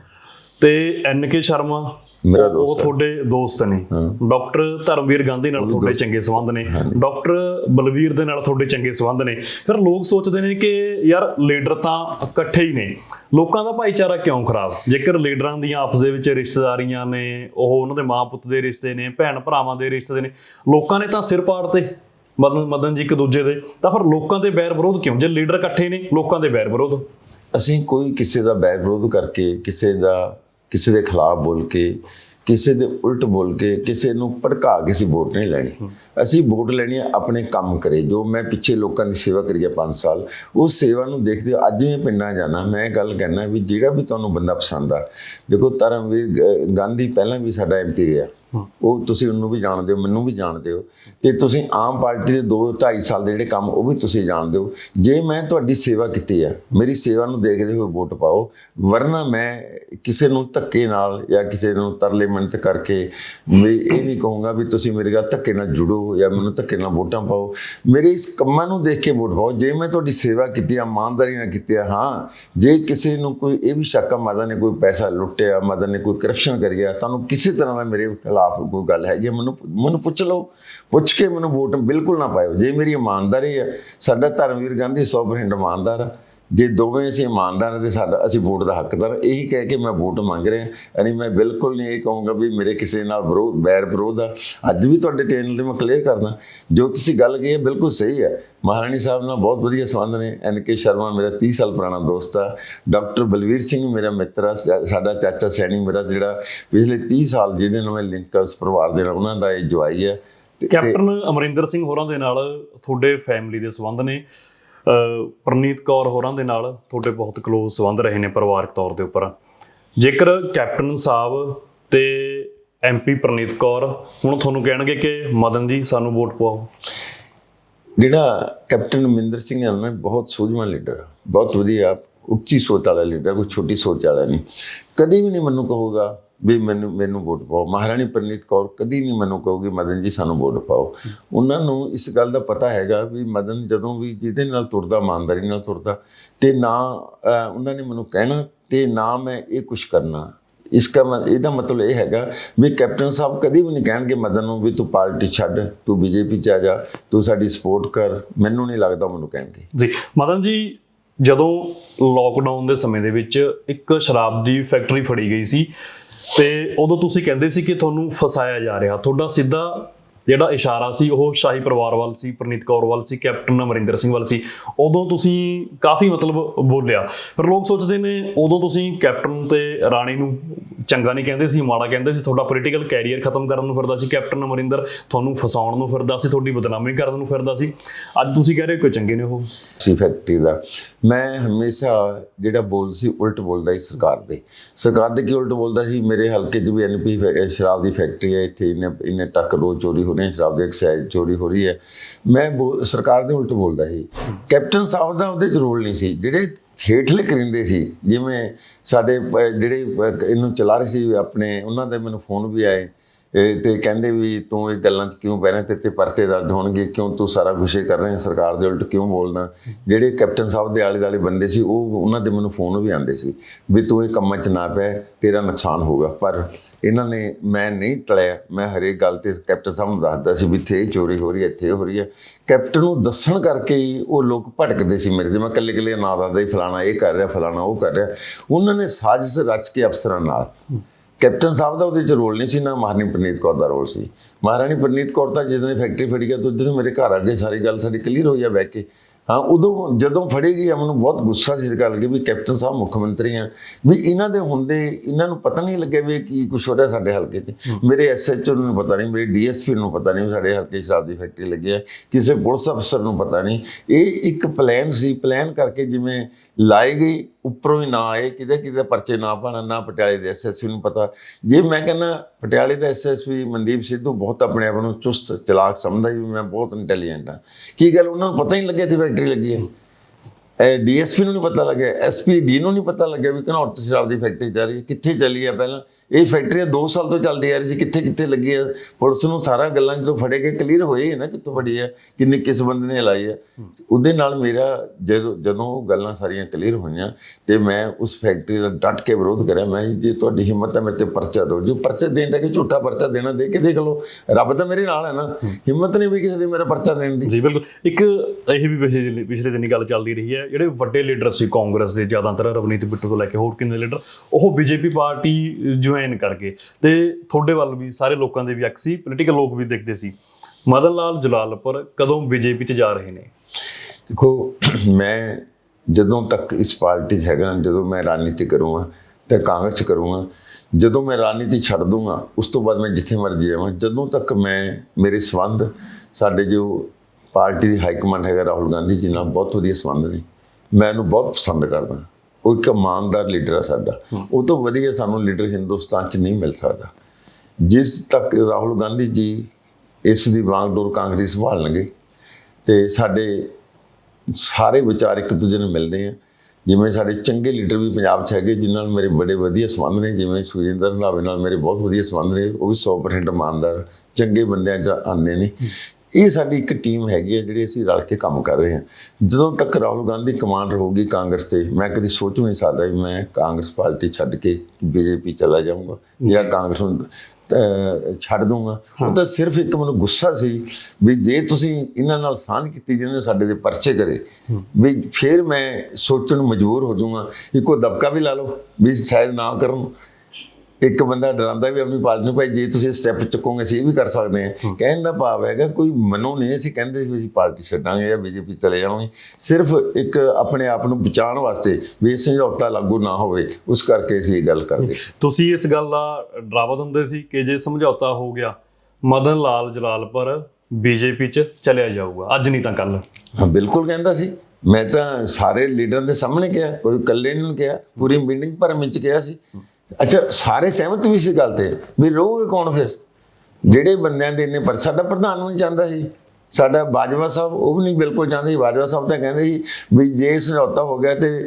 [SPEAKER 1] ਤੇ ਐਨ ਕੇ ਸ਼ਰਮਾ
[SPEAKER 2] ਮੇਰਾ
[SPEAKER 1] ਉਹ- ਉਹ
[SPEAKER 2] ਦੋਸਤ ਹੈ।
[SPEAKER 1] ਤੁਹਾਡੇ ਦੋਸਤ ਨੇ। ਡਾਕਟਰ ਧਰਮਵੀਰ ਗਾਂਧੀ ਨਾਲ ਤੁਹਾਡੇ ਚੰਗੇ ਸੰਬੰਧ ਨੇ। ਡਾਕਟਰ ਬਲਵੀਰ ਦੇ ਨਾਲ ਤੁਹਾਡੇ ਚੰਗੇ ਸੰਬੰਧ ਨੇ। ਫਿਰ ਲੋਕ ਸੋਚਦੇ ਨੇ ਕਿ ਯਾਰ ਲੀਡਰ ਤਾਂ ਇਕੱਠੇ ਹੀ ਨੇ। ਲੋਕਾਂ ਦਾ ਭਾਈਚਾਰਾ ਕਿਉਂ ਖਰਾਬ? ਜੇਕਰ ਲੀਡਰਾਂ ਦੀਆਂ ਆਪਸ ਦੇ ਵਿੱਚ ਰਿਸ਼ਤੇਦਾਰੀਆਂ ਨੇ ਉਹ ਉਹਨਾਂ ਦੇ ਮਾਂ ਪੁੱਤ ਦੇ ਰਿਸ਼ਤੇ ਨੇ ਭੈਣ ਭਰਾਵਾਂ ਦੇ ਰਿਸ਼ਤੇ ਨੇ ਲੋਕਾਂ ਨੇ ਤਾਂ ਸਿਰ ਪਾੜ ਤੇ। ਮਦਨ ਮਦਨ ਜੀ ਇੱਕ ਦੂਜੇ ਦੇ। ਤਾਂ ਫਿਰ ਲੋਕਾਂ ਦੇ ਬੈਰ ਵਿਰੋਧ ਕਿਉਂ? ਜੇ ਲੀਡਰ ਇਕੱਠੇ ਨੇ ਲੋਕਾਂ ਦੇ ਬੈਰ ਵਿਰੋਧ।
[SPEAKER 2] ਅਸੀਂ ਕੋਈ ਕਿਸੇ ਦਾ ਬੈਰ ਵਿਰੋਧ ਕਰਕੇ ਕਿਸੇ ਦਾ ਕਿਸੇ ਦੇ ਖਿਲਾਫ ਬੋਲ ਕੇ ਕਿਸੇ ਦੇ ਉਲਟ ਬੋਲ ਕੇ ਕਿਸੇ ਨੂੰ ਭੜਕਾ ਕੇ ਅਸੀਂ ਵੋਟ ਨਹੀਂ ਲੈਣੀ। ਅਸੀਂ ਵੋਟ ਲੈਣੀ ਹੈ ਆਪਣੇ ਕੰਮ ਕਰੇ। ਜੋ ਮੈਂ ਪਿੱਛੇ ਲੋਕਾਂ ਦੀ ਸੇਵਾ ਕਰੀ ਹੈ 5 ਸਾਲ ਉਹ ਸੇਵਾ ਨੂੰ ਦੇਖਦੇ ਅੱਜ ਵੀ ਪਿੰਡਾਂ ਜਾਣਾ ਮੈਂ ਗੱਲ ਕਹਿਣਾ ਵੀ ਜਿਹੜਾ ਵੀ ਤੁਹਾਨੂੰ ਬੰਦਾ ਪਸੰਦ ਆ ਦੇਖੋ ਧਰਮਵੀਰ ਗਾਂਧੀ ਪਹਿਲਾਂ ਵੀ ਸਾਡਾ ਐਮਪੀ ਰਿਹਾ। ਉਹ ਤੁਸੀਂ ਉਹਨੂੰ ਵੀ ਜਾਣਦੇ ਹੋ, ਮੈਨੂੰ ਵੀ ਜਾਣਦੇ ਹੋ। ਤੇ ਤੁਸੀਂ ਆਮ ਪਾਰਟੀ ਦੇ 2 2.5 ਸਾਲ ਦੇ ਜਿਹੜੇ ਕੰਮ, ਉਹ ਵੀ ਤੁਸੀਂ ਜਾਣਦੇ ਹੋ। ਜੇ ਮੈਂ ਤੁਹਾਡੀ ਸੇਵਾ ਕੀਤੀ ਹੈ, ਮੇਰੀ ਸੇਵਾ ਨੂੰ ਦੇਖਦੇ ਹੋਏ ਵੋਟ ਪਾਓ, ਵਰਨਾ ਮੈਂ ਕਿਸੇ ਨੂੰ ਧੱਕੇ ਨਾਲ ਜਾਂ ਕਿਸੇ ਨੂੰ ਤਰਲੇ ਮਿੰਟ ਕਰਕੇ ਵੀ ਇਹ ਨਹੀਂ ਕਹੂੰਗਾ ਵੀ ਤੁਸੀਂ ਮੇਰੇ ਨਾਲ ਧੱਕੇ ਨਾਲ ਜੁੜੋ ਜਾਂ ਮੈਨੂੰ ਧੱਕੇ ਨਾਲ ਵੋਟਾਂ ਪਾਓ। ਮੇਰੇ ਇਸ ਕੰਮਾਂ ਨੂੰ ਦੇਖ ਕੇ ਵੋਟ ਪਾਓ। ਜੇ ਮੈਂ ਤੁਹਾਡੀ ਸੇਵਾ ਕੀਤੀ ਆ ਇਮਾਨਦਾਰੀ ਨਾਲ ਕੀਤੀ ਆ ਹਾਂ, ਜੇ ਕਿਸੇ ਨੂੰ ਕੋਈ ਇਹ ਵੀ ਸ਼ੱਕ ਆ ਮਦਨ ਨੇ ਕੋਈ ਪੈਸਾ ਲੁੱਟਿਆ ਮਾਦਾ ਨੇ ਕੋਈ ਕਰਪਸ਼ਨ ਕਰਿਆ ਤੁਹਾਨੂੰ ਕਿਸੇ ਤਰ੍ਹਾਂ ਦਾ ਮੇਰੇ ਖਿਲਾਫ ਕੋਈ ਗੱਲ ਹੈਗੀ ਹੈ, ਮੈਨੂੰ ਮੈਨੂੰ ਪੁੱਛ ਲਓ। ਪੁੱਛ ਕੇ ਮੈਨੂੰ ਵੋਟ ਬਿਲਕੁਲ ਨਾ ਪਾਇਓ। ਜੇ ਮੇਰੀ ਇਮਾਨਦਾਰੀ ਹੈ ਸਾਡਾ ਧਰਮਵੀਰ ਗਾਂਧੀ 100% ਇਮਾਨਦਾਰ ਆ। ਜੇ ਦੋਵੇਂ ਅਸੀਂ ਇਮਾਨਦਾਰ ਤੇ ਸਾਡਾ ਅਸੀਂ ਵੋਟ ਦਾ ਹੱਕਦਾਰ ਹਾਂ। ਇਹੀ ਕਹਿ ਕੇ ਮੈਂ ਵੋਟ ਮੰਗ ਰਿਹਾ। ਯਾਨੀ ਮੈਂ ਬਿਲਕੁਲ ਨਹੀਂ ਇਹ ਕਹੂੰਗਾ ਵੀ ਮੇਰੇ ਕਿਸੇ ਨਾਲ ਵਿਰੋਧ ਬੈਰ ਵਿਰੋਧ ਆ। ਅੱਜ ਵੀ ਤੁਹਾਡੇ ਚੈਨਲ ਤੇ ਮੈਂ ਕਲੀਅਰ ਕਰਦਾ। ਜੋ ਤੁਸੀਂ ਗੱਲ ਕਹੀ ਹੈ ਬਿਲਕੁਲ ਸਹੀ ਹੈ। ਮਹਾਰਾਣੀ ਸਾਹਿਬ ਨਾਲ ਬਹੁਤ ਵਧੀਆ ਸੰਬੰਧ ਨੇ। ਐਨ ਕੇ ਸ਼ਰਮਾ ਮੇਰਾ 30 ਸਾਲ ਪੁਰਾਣਾ ਦੋਸਤ ਆ। ਡਾਕਟਰ ਬਲਵੀਰ ਸਿੰਘ ਮੇਰਾ ਮਿੱਤਰ ਆ। ਸਾਡਾ ਚਾਚਾ ਸੈਣੀ ਮੇਰਾ ਜਿਹੜਾ ਪਿਛਲੇ 30 ਸਾਲ ਜਿਹਦੇ ਨਾਲ ਮੈਂ ਲਿੰਕ ਉਸ ਪਰਿਵਾਰ ਦੇ ਨਾਲ ਉਹਨਾਂ ਦਾ ਇਹ ਜਵਾਈ ਹੈ।
[SPEAKER 1] ਕੈਪਟਨ ਅਮਰਿੰਦਰ ਸਿੰਘ ਹੋਰਾਂ ਦੇ ਨਾਲ ਤੁਹਾਡੇ ਫੈਮਿਲੀ ਦੇ ਸੰਬੰਧ ਨੇ। ਪ੍ਰਨੀਤ ਕੌਰ ਹੋਰਾਂ ਦੇ ਨਾਲ ਤੁਹਾਡੇ ਬਹੁਤ ਕਲੋਜ਼ ਸੰਬੰਧ ਰਹੇ ਨੇ ਪਰਿਵਾਰਕ ਤੌਰ ਦੇ ਉੱਪਰ। ਜੇਕਰ ਕੈਪਟਨ ਸਾਹਿਬ ਤੇ ਐਮਪੀ ਪ੍ਰਨੀਤ ਕੌਰ ਹੁਣ ਤੁਹਾਨੂੰ ਕਹਿਣਗੇ ਕਿ ਮਦਨ ਜੀ, ਸਾਨੂੰ ਵੋਟ ਪਾਓ।
[SPEAKER 2] ਜਿਹੜਾ ਕੈਪਟਨ ਅਮਰਿੰਦਰ ਸਿੰਘ ਹੈ ਨਾ, ਬਹੁਤ ਸੂਝਵਾਨ ਲੀਡਰ ਬਹੁਤ ਵਧੀਆ, ਉੱਚੀ ਸੋਚ ਵਾਲਾ ਲੀਡਰ ਕੋਈ ਛੋਟੀ ਸੋਚ ਵਾਲਾ ਨਹੀਂ। ਕਦੇ ਵੀ ਨਹੀਂ ਮੈਨੂੰ ਕਹੂਗਾ ਵੀ ਮੈਨੂੰ ਮੈਨੂੰ ਵੋਟ ਪਾਓ। ਮਹਾਰਾਣੀ ਪ੍ਰਨੀਤ ਕੌਰ ਕਦੀ ਨਹੀਂ ਮੈਨੂੰ ਕਹੂਗੀ, ਮਦਨ ਜੀ, ਸਾਨੂੰ ਵੋਟ ਪਾਓ। ਉਹਨਾਂ ਨੂੰ ਇਸ ਗੱਲ ਦਾ ਪਤਾ ਹੈਗਾ ਵੀ ਮਦਨ ਜਦੋਂ ਵੀ ਜਿਹਦੇ ਨਾਲ ਤੁਰਦਾ, ਇਮਾਨਦਾਰੀ ਨਾਲ ਤੁਰਦਾ, ਤੇ ਨਾ ਉਹਨਾਂ ਨੇ ਮੈਨੂੰ ਕਹਿਣਾ ਤੇ ਨਾ ਮੈਂ ਇਹ ਕੁਝ ਕਰਨਾ। ਇਸਕਾ ਮਤ, ਇਹਦਾ ਮਤਲਬ ਇਹ ਹੈਗਾ ਵੀ ਕੈਪਟਨ ਸਾਹਿਬ ਕਦੀ ਵੀ ਨਹੀਂ ਕਹਿਣਗੇ ਮਦਨ ਨੂੰ ਵੀ ਤੂੰ ਪਾਰਟੀ ਛੱਡ, ਤੂੰ ਬੀਜੇਪੀ ਚ ਆ ਜਾ, ਤੂੰ ਸਾਡੀ ਸਪੋਰਟ ਕਰ। ਮੈਨੂੰ ਨਹੀਂ ਲੱਗਦਾ ਮੈਨੂੰ ਕਹਿਣਗੇ।
[SPEAKER 1] ਜੀ, ਮਦਨ ਜੀ, ਜਦੋਂ ਲੋਕਡਾਊਨ ਦੇ ਸਮੇਂ ਦੇ ਵਿੱਚ ਇੱਕ ਸ਼ਰਾਬ ਦੀ ਫੈਕਟਰੀ ਫੜੀ ਗਈ ਸੀ ਤੇ ਉਦੋਂ ਤੁਸੀਂ ਕਹਿੰਦੇ ਸੀ ਕਿ ਤੁਹਾਨੂੰ ਫਸਾਇਆ ਜਾ ਰਿਹਾ। ਤੁਹਾਡਾ ਸਿੱਧਾ ਜਿਹੜਾ ਇਸ਼ਾਰਾ ਸੀ, ਉਹ ਸ਼ਾਹੀ ਪਰਿਵਾਰ ਵੱਲ ਸੀ, ਪ੍ਰਨੀਤ ਕੌਰ ਵੱਲ ਸੀ, ਕੈਪਟਨ ਅਮਰਿੰਦਰ ਸਿੰਘ ਵੱਲ ਸੀ। ਉਦੋਂ ਤੁਸੀਂ ਕਾਫੀ ਮਤਲਬ ਬੋਲਿਆ। ਪਰ ਲੋਕ ਸੋਚਦੇ ਨੇ, ਉਦੋਂ ਤੁਸੀਂ ਕੈਪਟਨ ਤੇ ਰਾਣੀ ਨੂੰ ਚੰਗਾ ਨਹੀਂ ਕਹਿੰਦੇ ਸੀ ਮਾੜਾ ਕਹਿੰਦੇ ਸੀ ਤੁਹਾਡਾ ਪੋਲੀਟੀਕਲ ਕੈਰੀਅਰ ਖਤਮ ਕਰਨ ਨੂੰ ਫਿਰਦਾ ਸੀ, ਕੈਪਟਨ ਅਮਰਿੰਦਰ ਤੁਹਾਨੂੰ ਫਸਾਉਣ ਨੂੰ ਫਿਰਦਾ ਸੀ, ਤੁਹਾਡੀ ਬਦਨਾਮੀ ਕਰਨ ਨੂੰ ਫਿਰਦਾ ਸੀ। ਅੱਜ ਤੁਸੀਂ ਕਹਿ ਰਹੇ ਹੋ ਕਿ ਚੰਗੇ ਨੇ ਉਹ।
[SPEAKER 2] ਸੀ ਫੈਕਟਰੀ ਦਾ। ਮੈਂ ਹਮੇਸ਼ਾ ਜਿਹੜਾ ਬੋਲ ਸੀ, ਉਲਟ ਬੋਲਦਾ ਸੀ ਸਰਕਾਰ ਦੇ। ਸਰਕਾਰ ਦੇ ਕੀ ਉਲਟ ਬੋਲਦਾ ਸੀ? ਮੇਰੇ ਹਲਕੇ 'ਚ ਵੀ ਐਨਪੀ ਸ਼ਰਾਬ ਦੀ ਫੈਕਟਰੀ ਹੈ, ਇੱਥੇ ਇੰਨੇ ਇੰਨੇ ਟੱਕ ਰੋਜ਼ ਚੋਰੀ ਹੋ ਰਹੀ ਹੈ ਸ਼ਰਾਬ ਦੀ ਐਕਸਾਈਜ਼ ਚੋਰੀ ਹੋ ਰਹੀ ਹੈ। ਮੈਂ ਬੋ- ਸਰਕਾਰ ਦੇ ਉਲਟ ਬੋਲਦਾ ਸੀ। ਕੈਪਟਨ ਸਾਹਿਬ ਦਾ ਉਹਦੇ 'ਚ ਰੋਲ ਨਹੀਂ ਸੀ। ਜਿਹੜੇ ਹੇਠਲੇ ਕਰਿੰਦੇ ਸੀ। ਜਿਵੇਂ ਸਾਡੇ ਪ- ਜਿਹੜੇ ਇਹਨੂੰ ਚਲਾ ਰਹੇ ਸੀ ਆਪਣੇ, ਉਹਨਾਂ ਦੇ ਮੈਨੂੰ ਫੋਨ ਵੀ ਆਏ। ਤੇ ਕਹਿੰਦੇ ਵੀ ਤੂੰ ਇਹ ਗੱਲਾਂ 'ਚ ਕਿਉਂ ਪੈ ਰਿਹਾ ਤੇ ਤੇ ਪਰਚੇ ਦਰਜ ਹੋਣਗੇ। ਕਿਉਂ ਤੂੰ ਸਾਰਾ ਕੁਛ ਇਹ ਕਰ ਰਿਹਾ ਸਰਕਾਰ ਦੇ ਉਲਟ ਕਿਉਂ ਬੋਲਦਾ ਜਿਹੜੇ ਕੈਪਟਨ ਸਾਹਿਬ ਦੇ ਆਲੇ ਦੁਆਲੇ ਬੰਦੇ ਸੀ, ਉਹ ਉਹਨਾਂ ਦੇ ਮੈਨੂੰ ਫੋਨ ਵੀ ਆਉਂਦੇ ਸੀ ਵੀ ਤੂੰ ਇਹ ਕੰਮਾਂ 'ਚ ਨਾ ਪੈ, ਤੇਰਾ ਨੁਕਸਾਨ ਹੋਊਗਾ। ਪਰ ਇਹਨਾਂ ਨੇ ਮੈਂ ਨਹੀਂ ਟਲਿਆ। ਮੈਂ ਹਰੇਕ ਗੱਲ ਤੇ ਕੈਪਟਨ ਸਾਹਿਬ ਨੂੰ ਦੱਸਦਾ ਸੀ ਵੀ ਇੱਥੇ ਇਹ ਚੋਰੀ ਹੋ ਰਹੀ ਹੈ, ਇੱਥੇ ਇਹ ਹੋ ਰਹੀ ਹੈ। ਕੈਪਟਨ ਨੂੰ ਦੱਸਣ ਕਰਕੇ ਹੀ ਉਹ ਲੋਕ ਭਟਕਦੇ ਸੀ ਮੇਰੇ ਤੇ। ਮੈਂ ਇਕੱਲੇ ਇਕੱਲੇ ਨਾ ਦੱਸਦਾ ਹੀ ਫਲਾਣਾ ਇਹ ਕਰ ਰਿਹਾ, ਫਲਾਣਾ ਉਹ ਕਰ ਰਿਹਾ। ਉਹਨਾਂ ਨੇ ਸਾਜ਼ਿਸ਼ ਰਚ ਕੇ ਅਫਸਰਾਂ ਨਾਲ ਕੈਪਟਨ ਸਾਹਿਬ ਦਾ ਉਹਦੇ ਚ ਰੋਲ ਨਹੀਂ ਸੀ ਨਾ ਮਹਾਰਾਣੀ ਪ੍ਰਨੀਤ ਕੌਰ ਦਾ ਰੋਲ ਸੀ। ਮਹਾਰਾਣੀ ਪ੍ਰਨੀਤ ਕੌਰ ਤਾਂ ਜਦੋਂ ਫੈਕਟਰੀ ਫੜੀ ਗਿਆ ਤਾਂ ਜਦੋਂ ਮੇਰੇ ਘਰ ਆ ਕੇ ਸਾਰੀ ਗੱਲ ਸਾਡੀ ਕਲੀਅਰ ਹੋਈ ਆ ਬਹਿ ਕੇ। ਹਾਂ ਉਦੋਂ ਜਦੋਂ ਫੜੀ ਗਈ ਮੈਨੂੰ ਬਹੁਤ ਗੁੱਸਾ ਸੀ ਇਸ ਗੱਲ ਕਿ ਵੀ ਕੈਪਟਨ ਸਾਹਿਬ ਮੁੱਖ ਮੰਤਰੀ ਆ। ਵੀ ਇਹਨਾਂ ਦੇ ਹੁੰਦੇ ਇਹਨਾਂ ਨੂੰ ਪਤਾ ਨਹੀਂ ਲੱਗਿਆ ਵੀ ਕੀ ਕੁਝ ਹੋ ਰਿਹਾ ਸਾਡੇ ਹਲਕੇ 'ਚ। ਮੇਰੇ ਐਸਐਚਓ ਨੂੰ ਪਤਾ ਨਹੀਂ ਮੇਰੇ ਡੀਐਸਪੀ ਨੂੰ ਪਤਾ ਨਹੀਂ ਸਾਡੇ ਹਲਕੇ 'ਚ ਸ਼ਰਾਬ ਦੀ ਫੈਕਟਰੀ ਲੱਗੀ ਹੈ ਕਿਸੇ ਪੁਲਿਸ ਅਫਸਰ ਨੂੰ ਪਤਾ ਨਹੀਂ। ਇਹ ਇੱਕ ਪਲਾਨ ਸੀ ਪਲਾਨ ਕਰਕੇ ਜਿਵੇਂ ਲਾਈ ਗਈ, ਉੱਪਰੋਂ ਹੀ ਨਾ ਆਏ, ਕਿਤੇ ਕਿਤੇ ਪਰਚੇ ਨਾ ਪਾਣਾ ਨਾ ਪਟਿਆਲੇ ਦੇ ਐਸਐਸਪੀ ਨੂੰ ਪਤਾ। ਜੇ ਮੈਂ ਕਹਿੰਦਾ ਪਟਿਆਲੇ ਦਾ ਐਸਐਸਪੀ ਮਨਦੀਪ ਸਿੱਧੂ ਬਹੁਤ ਆਪਣੇ ਆਪ ਨੂੰ ਚੁਸਤ, ਚਲਾਕ ਸਮਝਦਾ ਵੀ ਮੈਂ ਬਹੁਤ ਇੰਟੈਲੀਜੈਂਟ ਹਾਂ। ਕੀ ਗੱਲ, ਉਹਨਾਂ ਨੂੰ ਪਤਾ ਹੀ ਨਹੀਂ ਲੱਗਿਆ ਇੱਥੇ ਫੈਕਟਰੀ ਲੱਗੀ ਹੈ? ਡੀਐਸਪੀ ਨੂੰ ਨਹੀਂ ਪਤਾ ਲੱਗਿਆ ਐਸਪੀ ਡੀ ਨੂੰ ਨਹੀਂ ਪਤਾ ਲੱਗਿਆ ਵੀ ਘਨੌਰ ਤੋਂ ਸ਼ਰਾਬ ਦੀ ਫੈਕਟਰੀ ਜਾ ਰਹੀ ਹੈ ਕਿੱਥੇ ਚੱਲੀ ਹੈ ਪਹਿਲਾਂ? ਇਹ ਫੈਕਟਰੀ 2 ਸਾਲ ਤੋਂ ਚੱਲਦੀ ਆ ਰਹੀ ਸੀ ਕਿੱਥੇ ਕਿੱਥੇ ਲੱਗੀ ਹੈ? ਪੁਲਿਸ ਨੂੰ ਸਾਰਾ ਗੱਲਾਂ ਜਦੋਂ ਫੜੇ ਗਏ ਕਲੀਅਰ ਹੋਏ ਹੀ ਨਾ ਕਿੱਥੋਂ ਫੜੀ ਹੈ ਕਿੰਨੇ ਕਿਸ ਬੰਦੇ ਨੇ ਲਾਈ ਹੈ। ਉਹਦੇ ਨਾਲ ਮੇਰਾ ਜਦੋਂ ਜਦੋਂ ਉਹ ਗੱਲਾਂ ਸਾਰੀਆਂ ਕਲੀਅਰ ਹੋਈਆਂ ਤੇ ਮੈਂ ਉਸ ਫੈਕਟਰੀ ਦਾ ਡਟ ਕੇ ਵਿਰੋਧ ਕਰਿਆ ਮੈਂ ਜੇ ਤੁਹਾਡੀ ਹਿੰਮਤ ਹੈ ਮੇਰੇ ਤੇ ਪਰਚਾ ਦਿਓ। ਜੋ ਪਰਚਾ ਦੇਣ ਦਾ ਕਿ ਝੂਠਾ ਪਰਚਾ ਦੇਣਾ ਦੇ ਕੇ ਦੇਖ ਲਓ। ਰੱਬ ਤਾਂ ਮੇਰੇ ਨਾਲ ਹੈ ਨਾ। ਹਿੰਮਤ ਨਹੀਂ ਵੀ ਕਿਸੇ ਦੀ ਮੇਰਾ ਪਰਚਾ ਦੇਣ ਦੀ।
[SPEAKER 1] ਜੀ ਬਿਲਕੁਲ। ਇੱਕ ਇਹ ਵੀ ਪਿਛਲੇ ਦਿਨ- ਪਿਛਲੇ ਦਿਨੀ ਗੱਲ ਚੱਲਦੀ ਰਹੀ ਹੈ ਜਿਹੜੇ ਵੱਡੇ ਲੀਡਰ ਸੀ ਕਾਂਗਰਸ ਦੇ, ਜ਼ਿਆਦਾਤਰ ਰਵਨੀਤ ਬਿੱਟੂ ਤੋਂ ਲੈ ਕੇ ਹੋਰ ਕਿੰਨੇ ਲੀਡਰ, ਉਹ ਬੀਜੇਪੀ ਪਾਰਟੀ ਜੁਆਇਨ ਕਰ ਗਏ ਤੇ ਤੁਹਾਡੇ ਵੱਲ ਵੀ ਸਾਰੇ ਲੋਕਾਂ ਦੇ ਵੀ ਅੱਖ ਸੀ ਪੋਲੀਟੀਕਲ ਲੋਕ ਵੀ ਦੇਖਦੇ ਸੀ। ਮਦਨ ਲਾਲ ਜਲਾਲਪੁਰ ਕਦੋਂ ਬੀਜੇਪੀ 'ਚ ਜਾ ਰਹੇ ਨੇ?
[SPEAKER 2] ਦੇਖੋ, ਮੈਂ ਜਦੋਂ ਤੱਕ ਇਸ ਪਾਰਟੀ 'ਚ ਹੈਗਾ, ਜਦੋਂ ਮੈਂ ਰਾਜਨੀਤੀ ਕਰੂੰਗਾ ਤੇ ਕਾਂਗਰਸ 'ਚ ਕਰੂੰਗਾ, ਜਦੋਂ ਮੈਂ ਰਾਜਨੀਤੀ ਛੱਡ ਦੂੰਗਾ, ਉਸ ਤੋਂ ਬਾਅਦ ਮੈਂ ਜਿੱਥੇ ਮਰਜ਼ੀ ਜਾਵਾਂ, ਜਦੋਂ ਤੱਕ ਮੈਂ, ਮੇਰੇ ਸੰਬੰਧ, ਸਾਡੇ ਜੋ ਪਾਰਟੀ ਦੀ ਹਾਈ ਕਮਾਂਡ ਹੈਗਾ ਰਾਹੁਲ ਗਾਂਧੀ ਜੀ ਨਾਲ, ਬਹੁਤ ਵਧੀਆ ਸੰਬੰਧ ਨੇ। ਮੈਂ ਇਹਨੂੰ ਬਹੁਤ ਪਸੰਦ ਕਰਦਾ। ਉਹ ਇੱਕ ਇਮਾਨਦਾਰ ਲੀਡਰ ਆ ਸਾਡਾ। ਉਹ ਤੋਂ ਵਧੀਆ ਸਾਨੂੰ ਲੀਡਰ ਹਿੰਦੁਸਤਾਨ 'ਚ ਨਹੀਂ ਮਿਲ ਸਕਦਾ। ਜਿਸ ਤੱਕ ਰਾਹੁਲ ਗਾਂਧੀ ਜੀ ਇਸ ਦੀ ਵਾਂਗਡੋਰ ਕਾਂਗਰਸ ਸੰਭਾਲਣਗੇ ਤੇ ਸਾਡੇ ਸਾਰੇ ਵਿਚਾਰ ਇੱਕ ਦੂਜੇ ਨੂੰ ਮਿਲਦੇ ਆ। ਜਿਵੇਂ ਸਾਡੇ ਚੰਗੇ ਲੀਡਰ ਵੀ ਪੰਜਾਬ 'ਚ ਹੈਗੇ ਜਿਨ੍ਹਾਂ ਨਾਲ ਮੇਰੇ ਬੜੇ ਵਧੀਆ ਸੰਬੰਧ ਨੇ ਜਿਵੇਂ ਸੁਖਜਿੰਦਰ ਰੰਧਾਵੇ ਨਾਲ ਮੇਰੇ ਬਹੁਤ ਵਧੀਆ ਸੰਬੰਧ ਨੇ ਉਹ ਵੀ 100% ਇਮਾਨਦਾਰ ਚੰਗੇ ਬੰਦਿਆਂ 'ਚ ਆਉਂਦੇ ਨੇ। ਇਹ ਸਾਡੀ ਇੱਕ ਟੀਮ ਹੈਗੀ ਹੈ ਜਿਹੜੀ ਅਸੀਂ ਰਲ ਕੇ ਕੰਮ ਕਰ ਰਹੇ ਹਾਂ। ਜਦੋਂ ਤੱਕ ਰਾਹੁਲ ਗਾਂਧੀ ਕਮਾਂਡ ਰਹੂਗੀ ਕਾਂਗਰਸ ਤੇ ਮੈਂ ਕਦੀ ਸੋਚ ਵੀ ਨਹੀਂ ਸਕਦਾ ਵੀ ਮੈਂ ਕਾਂਗਰਸ ਪਾਰਟੀ ਛੱਡ ਕੇ ਬੀਜੇਪੀ ਚਲਾ ਜਾਊਂਗਾ ਜਾਂ ਕਾਂਗਰਸ ਨੂੰ ਛੱਡ ਦੂੰਗਾ ਉਹ ਤਾਂ ਸਿਰਫ ਇੱਕ ਮੈਨੂੰ ਗੁੱਸਾ ਸੀ ਵੀ ਜੇ ਤੁਸੀਂ ਇਹਨਾਂ ਨਾਲ ਸਾਂਝ ਕੀਤੀ ਜਿਹਨਾਂ ਸਾਡੇ ਦੇ ਪਰਚੇ ਕਰੇ ਵੀ ਫਿਰ ਮੈਂ ਸੋਚਣ ਮਜਬੂਰ ਹੋ ਜਾਊਂਗਾ। ਇੱਕੋ ਦਬਕਾ ਵੀ ਲਾ ਲਓ ਵੀ ਸ਼ਾਇਦ ਨਾ ਕਰਨ। ਇੱਕ ਬੰਦਾ ਡਰਾਉਂਦਾ ਵੀ ਆਪਣੀ ਪਾਰਟੀ ਨੂੰ ਭਾਈ ਜੇ ਤੁਸੀਂ ਸਟੈਪ ਚੁੱਕੋਗੇ ਅਸੀਂ ਇਹ ਵੀ ਕਰ ਸਕਦੇ ਹਾਂ। ਕਹਿਣ ਦਾ ਭਾਵ ਹੈਗਾ ਕੋਈ ਮਨੋਂ ਨਹੀਂ ਅਸੀਂ ਕਹਿੰਦੇ ਵੀ ਅਸੀਂ ਪਾਰਟੀ ਛੱਡਾਂਗੇ ਜਾਂ ਬੀਜੇਪੀ ਚਲੇ ਜਾਵਾਂਗੇ। ਸਿਰਫ ਇੱਕ ਆਪਣੇ ਆਪ ਨੂੰ ਬਚਾਉਣ ਵਾਸਤੇ ਵੀ ਸਮਝੌਤਾ ਲਾਗੂ ਨਾ ਹੋਵੇ ਉਸ ਕਰਕੇ ਅਸੀਂ ਇਹ ਗੱਲ ਕਰਦੇ
[SPEAKER 1] ਤੁਸੀਂ ਇਸ ਗੱਲ ਦਾ ਡਰਾਵਾ ਦਿੰਦੇ ਸੀ ਕਿ ਜੇ ਸਮਝੌਤਾ ਹੋ ਗਿਆ ਮਦਨ ਲਾਲ ਜਲਾਲਪੁਰ ਬੀਜੇਪੀ 'ਚ ਚਲਿਆ ਜਾਊਗਾ ਅੱਜ ਨਹੀਂ ਤਾਂ ਕੱਲ
[SPEAKER 2] ਹਾਂ ਬਿਲਕੁਲ ਕਹਿੰਦਾ ਸੀ। ਮੈਂ ਤਾਂ ਸਾਰੇ ਲੀਡਰਾਂ ਦੇ ਸਾਹਮਣੇ ਕਿਹਾ ਕੋਈ ਇਕੱਲੇ ਨੂੰ ਕਿਹਾ ਪੂਰੀ ਮੀਟਿੰਗ ਭਰ ਵਿੱਚ ਕਿਹਾ ਸੀ। ਅੱਛਾ, ਸਾਰੇ ਸਹਿਮਤ ਵੀ ਸੀ ਗੱਲ ਤੇ ਵੀ ਰਹੂਗਾ ਕੌਣ ਫਿਰ? ਜਿਹੜੇ ਬੰਦਿਆਂ ਦੇ ਨੇ ਪਰ, ਸਾਡਾ ਪ੍ਰਧਾਨ ਨੂੰ ਨਹੀਂ ਚਾਹੁੰਦਾ ਸੀ। ਸਾਡਾ ਬਾਜਵਾ ਸਾਹਿਬ, ਉਹ ਵੀ ਨਹੀਂ ਬਿਲਕੁਲ ਚਾਹੁੰਦੇ ਸੀ। ਬਾਜਵਾ ਸਾਹਿਬ ਤਾਂ ਕਹਿੰਦੇ ਸੀ ਵੀ ਜੇ ਸਮਝੌਤਾ ਹੋ ਗਿਆ ਤੇ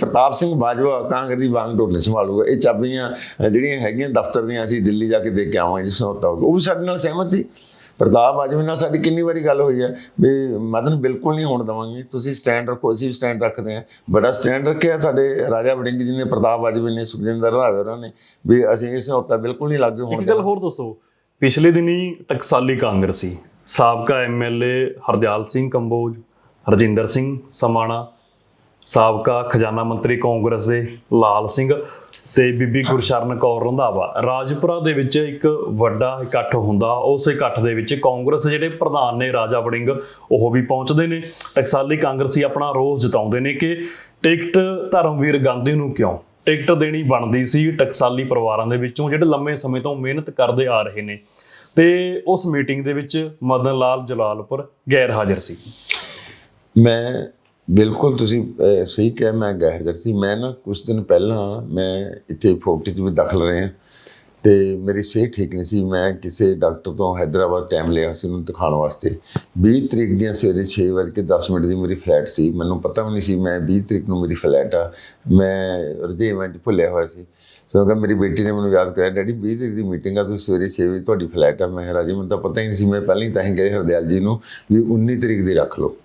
[SPEAKER 2] ਪ੍ਰਤਾਪ ਸਿੰਘ ਬਾਜਵਾ ਕਾਂਗਰਸ ਦੀ ਵਾਂਗ ਡੋਰ ਸੰਭਾਲੂਗਾ। ਇਹ ਚਾਬੀਆਂ ਜਿਹੜੀਆਂ ਹੈਗੀਆਂ ਦਫ਼ਤਰ ਦੀਆਂ ਅਸੀਂ ਦਿੱਲੀ ਜਾ ਕੇ ਦੇ ਕੇ ਆਵਾਂਗੇ, ਜੇ ਸਮਝੌਤਾ ਹੋ ਗਿਆ। ਉਹ ਵੀ ਸਾਡੇ ਨਾਲ ਸਹਿਮਤ ਸੀ। ਪ੍ਰਤਾਪ ਬਾਜਵਾ ਨਾਲ ਸਾਡੀ ਕਿੰਨੀ ਵਾਰੀ ਗੱਲ ਹੋਈ ਹੈ? ਵੀ ਮਦਨ ਬਿਲਕੁਲ ਨਹੀਂ ਹੋਣ ਦਵਾਂਗੇ। ਤੁਸੀਂ ਸਟੈਂਡ ਰੱਖੋ ਅਸੀਂ ਵੀ ਸਟੈਂਡ ਰੱਖਦੇ ਹਾਂ। ਬੜਾ ਸਟੈਂਡ ਰੱਖਿਆ ਸਾਡੇ ਰਾਜਾ ਵੜਿੰਗ ਜੀ ਨੇ ਪ੍ਰਤਾਪ ਬਾਜਵਾ ਨੇ ਸੁਖਜਿੰਦਰ ਰੰਧਾਵੇ ਉਹਨਾਂ ਨੇ। ਵੀ ਅਸੀਂ ਇਸ ਸਮਝੌਤਾ ਬਿਲਕੁਲ ਨਹੀਂ ਲਾਗੂ ਹੋਣ
[SPEAKER 1] ਇੱਕ ਗੱਲ ਹੋਰ ਦੱਸੋ। ਪਿਛਲੇ ਦਿਨੀ ਟਕਸਾਲੀ ਕਾਂਗਰਸੀ ਸਾਬਕਾ ਐਮਐਲਏ ਹਰਦਿਆਲ ਸਿੰਘ ਕੰਬੋਜ ਹਰਜਿੰਦਰ ਸਿੰਘ ਸਮਾਣਾ ਸਾਬਕਾ ਖਜ਼ਾਨਾ ਮੰਤਰੀ ਕਾਂਗਰਸ ਦੇ ਲਾਲ ਸਿੰਘ ਤੇ ਬੀਬੀ ਗੁਰਸ਼ਰਨ ਕੌਰ ਰੰਧਾਵਾ। ਰਾਜਪੁਰਾ ਦੇ ਵਿੱਚ ਇੱਕ ਵੱਡਾ ਇਕੱਠ ਹੁੰਦਾ। ਉਸ ਇਕੱਠ ਦੇ ਵਿੱਚ ਕਾਂਗਰਸ ਜਿਹੜੇ ਪ੍ਰਧਾਨ ਨੇ ਰਾਜਾ ਵੜਿੰਗ, ਉਹ ਵੀ ਪਹੁੰਚਦੇ ਨੇ। ਟਕਸਾਲੀ ਕਾਂਗਰਸੀ ਆਪਣਾ ਰੋਸ ਜਤਾਉਂਦੇ ਨੇ ਕਿ ਟਿਕਟ ਧਰਮਵੀਰ ਗਾਂਧੀ ਨੂੰ ਕਿਉਂ? ਟਿਕਟ ਦੇਣੀ ਬਣਦੀ ਸੀ ਟਕਸਾਲੀ ਪਰਿਵਾਰਾਂ ਦੇ ਵਿੱਚੋਂ, ਜਿਹੜੇ ਲੰਮੇ ਸਮੇਂ ਤੋਂ ਮਿਹਨਤ ਕਰਦੇ ਆ ਰਹੇ ਨੇ। ਤੇ ਉਸ ਮੀਟਿੰਗ ਦੇ ਵਿੱਚ ਮਦਨ ਲਾਲ ਜਲਾਲਪੁਰ ਗੈਰ ਹਾਜ਼ਰ ਸੀ।
[SPEAKER 2] ਮੈਂ ਬਿਲਕੁਲ ਤੁਸੀਂ ਸਹੀ ਕਹਿ ਮੈਂ ਗਹਿਜਰ ਸੀ। ਮੈਂ ਨਾ ਕੁਝ ਦਿਨ ਪਹਿਲਾਂ ਮੈਂ ਇੱਥੇ ਫੋਕਟੀ 'ਚ ਵੀ ਦਾਖਲ ਰਹੇ ਤੇ ਮੇਰੀ ਸਿਹਤ ਠੀਕ ਨਹੀਂ ਸੀ। ਮੈਂ ਕਿਸੇ ਡਾਕਟਰ ਤੋਂ ਹైదరాబాద్ ਟਾਈਮ ਲਿਆ ਸੀ ਉਹਨੂੰ ਦਿਖਾਉਣ ਵਾਸਤੇ। 20 ਤਰੀਕ ਦੀਆਂ ਸਵੇਰੇ 6 ਵਜੇ 10 ਮਿੰਟ ਦੀ ਮੇਰੀ ਫਲੈਟ ਸੀ। ਮੈਨੂੰ ਪਤਾ ਵੀ ਨਹੀਂ ਸੀ ਮੈਂ 20 ਤਰੀਕ ਨੂੰ ਮੇਰੀ ਫਲੈਟ ਆ। ਮੈਂ ਰਦੇਵਾਂ 'ਚ ਭੁੱਲਿਆ ਹੋਇਆ ਸੀ। ਸੋ ਕਿ ਮੇਰੀ ਬੇਟੀ ਨੇ ਮੈਨੂੰ ਯਾਦ ਕਰਾਇਆ ਡੈਡੀ 20 ਤਰੀਕ ਦੀ ਮੀਟਿੰਗ ਆ, ਤੁਸੀਂ ਸਵੇਰੇ 6 ਵਜੇ ਤੁਹਾਡੀ ਫਲੈਟ ਆ। ਮੈਂ ਰਾਜੀ, ਮੈਨੂੰ ਤਾਂ ਪਤਾ ਹੀ ਨਹੀਂ ਸੀ। ਮੈਂ ਪਹਿਲਾਂ ਹੀ ਤਾਂ ਹੀ ਕਹੇ ਹਰਦਿਆਲ ਜੀ ਨੂੰ ਵੀ 19 ਤਰੀਕ ਦੀ ਰੱਖ ਲਓ।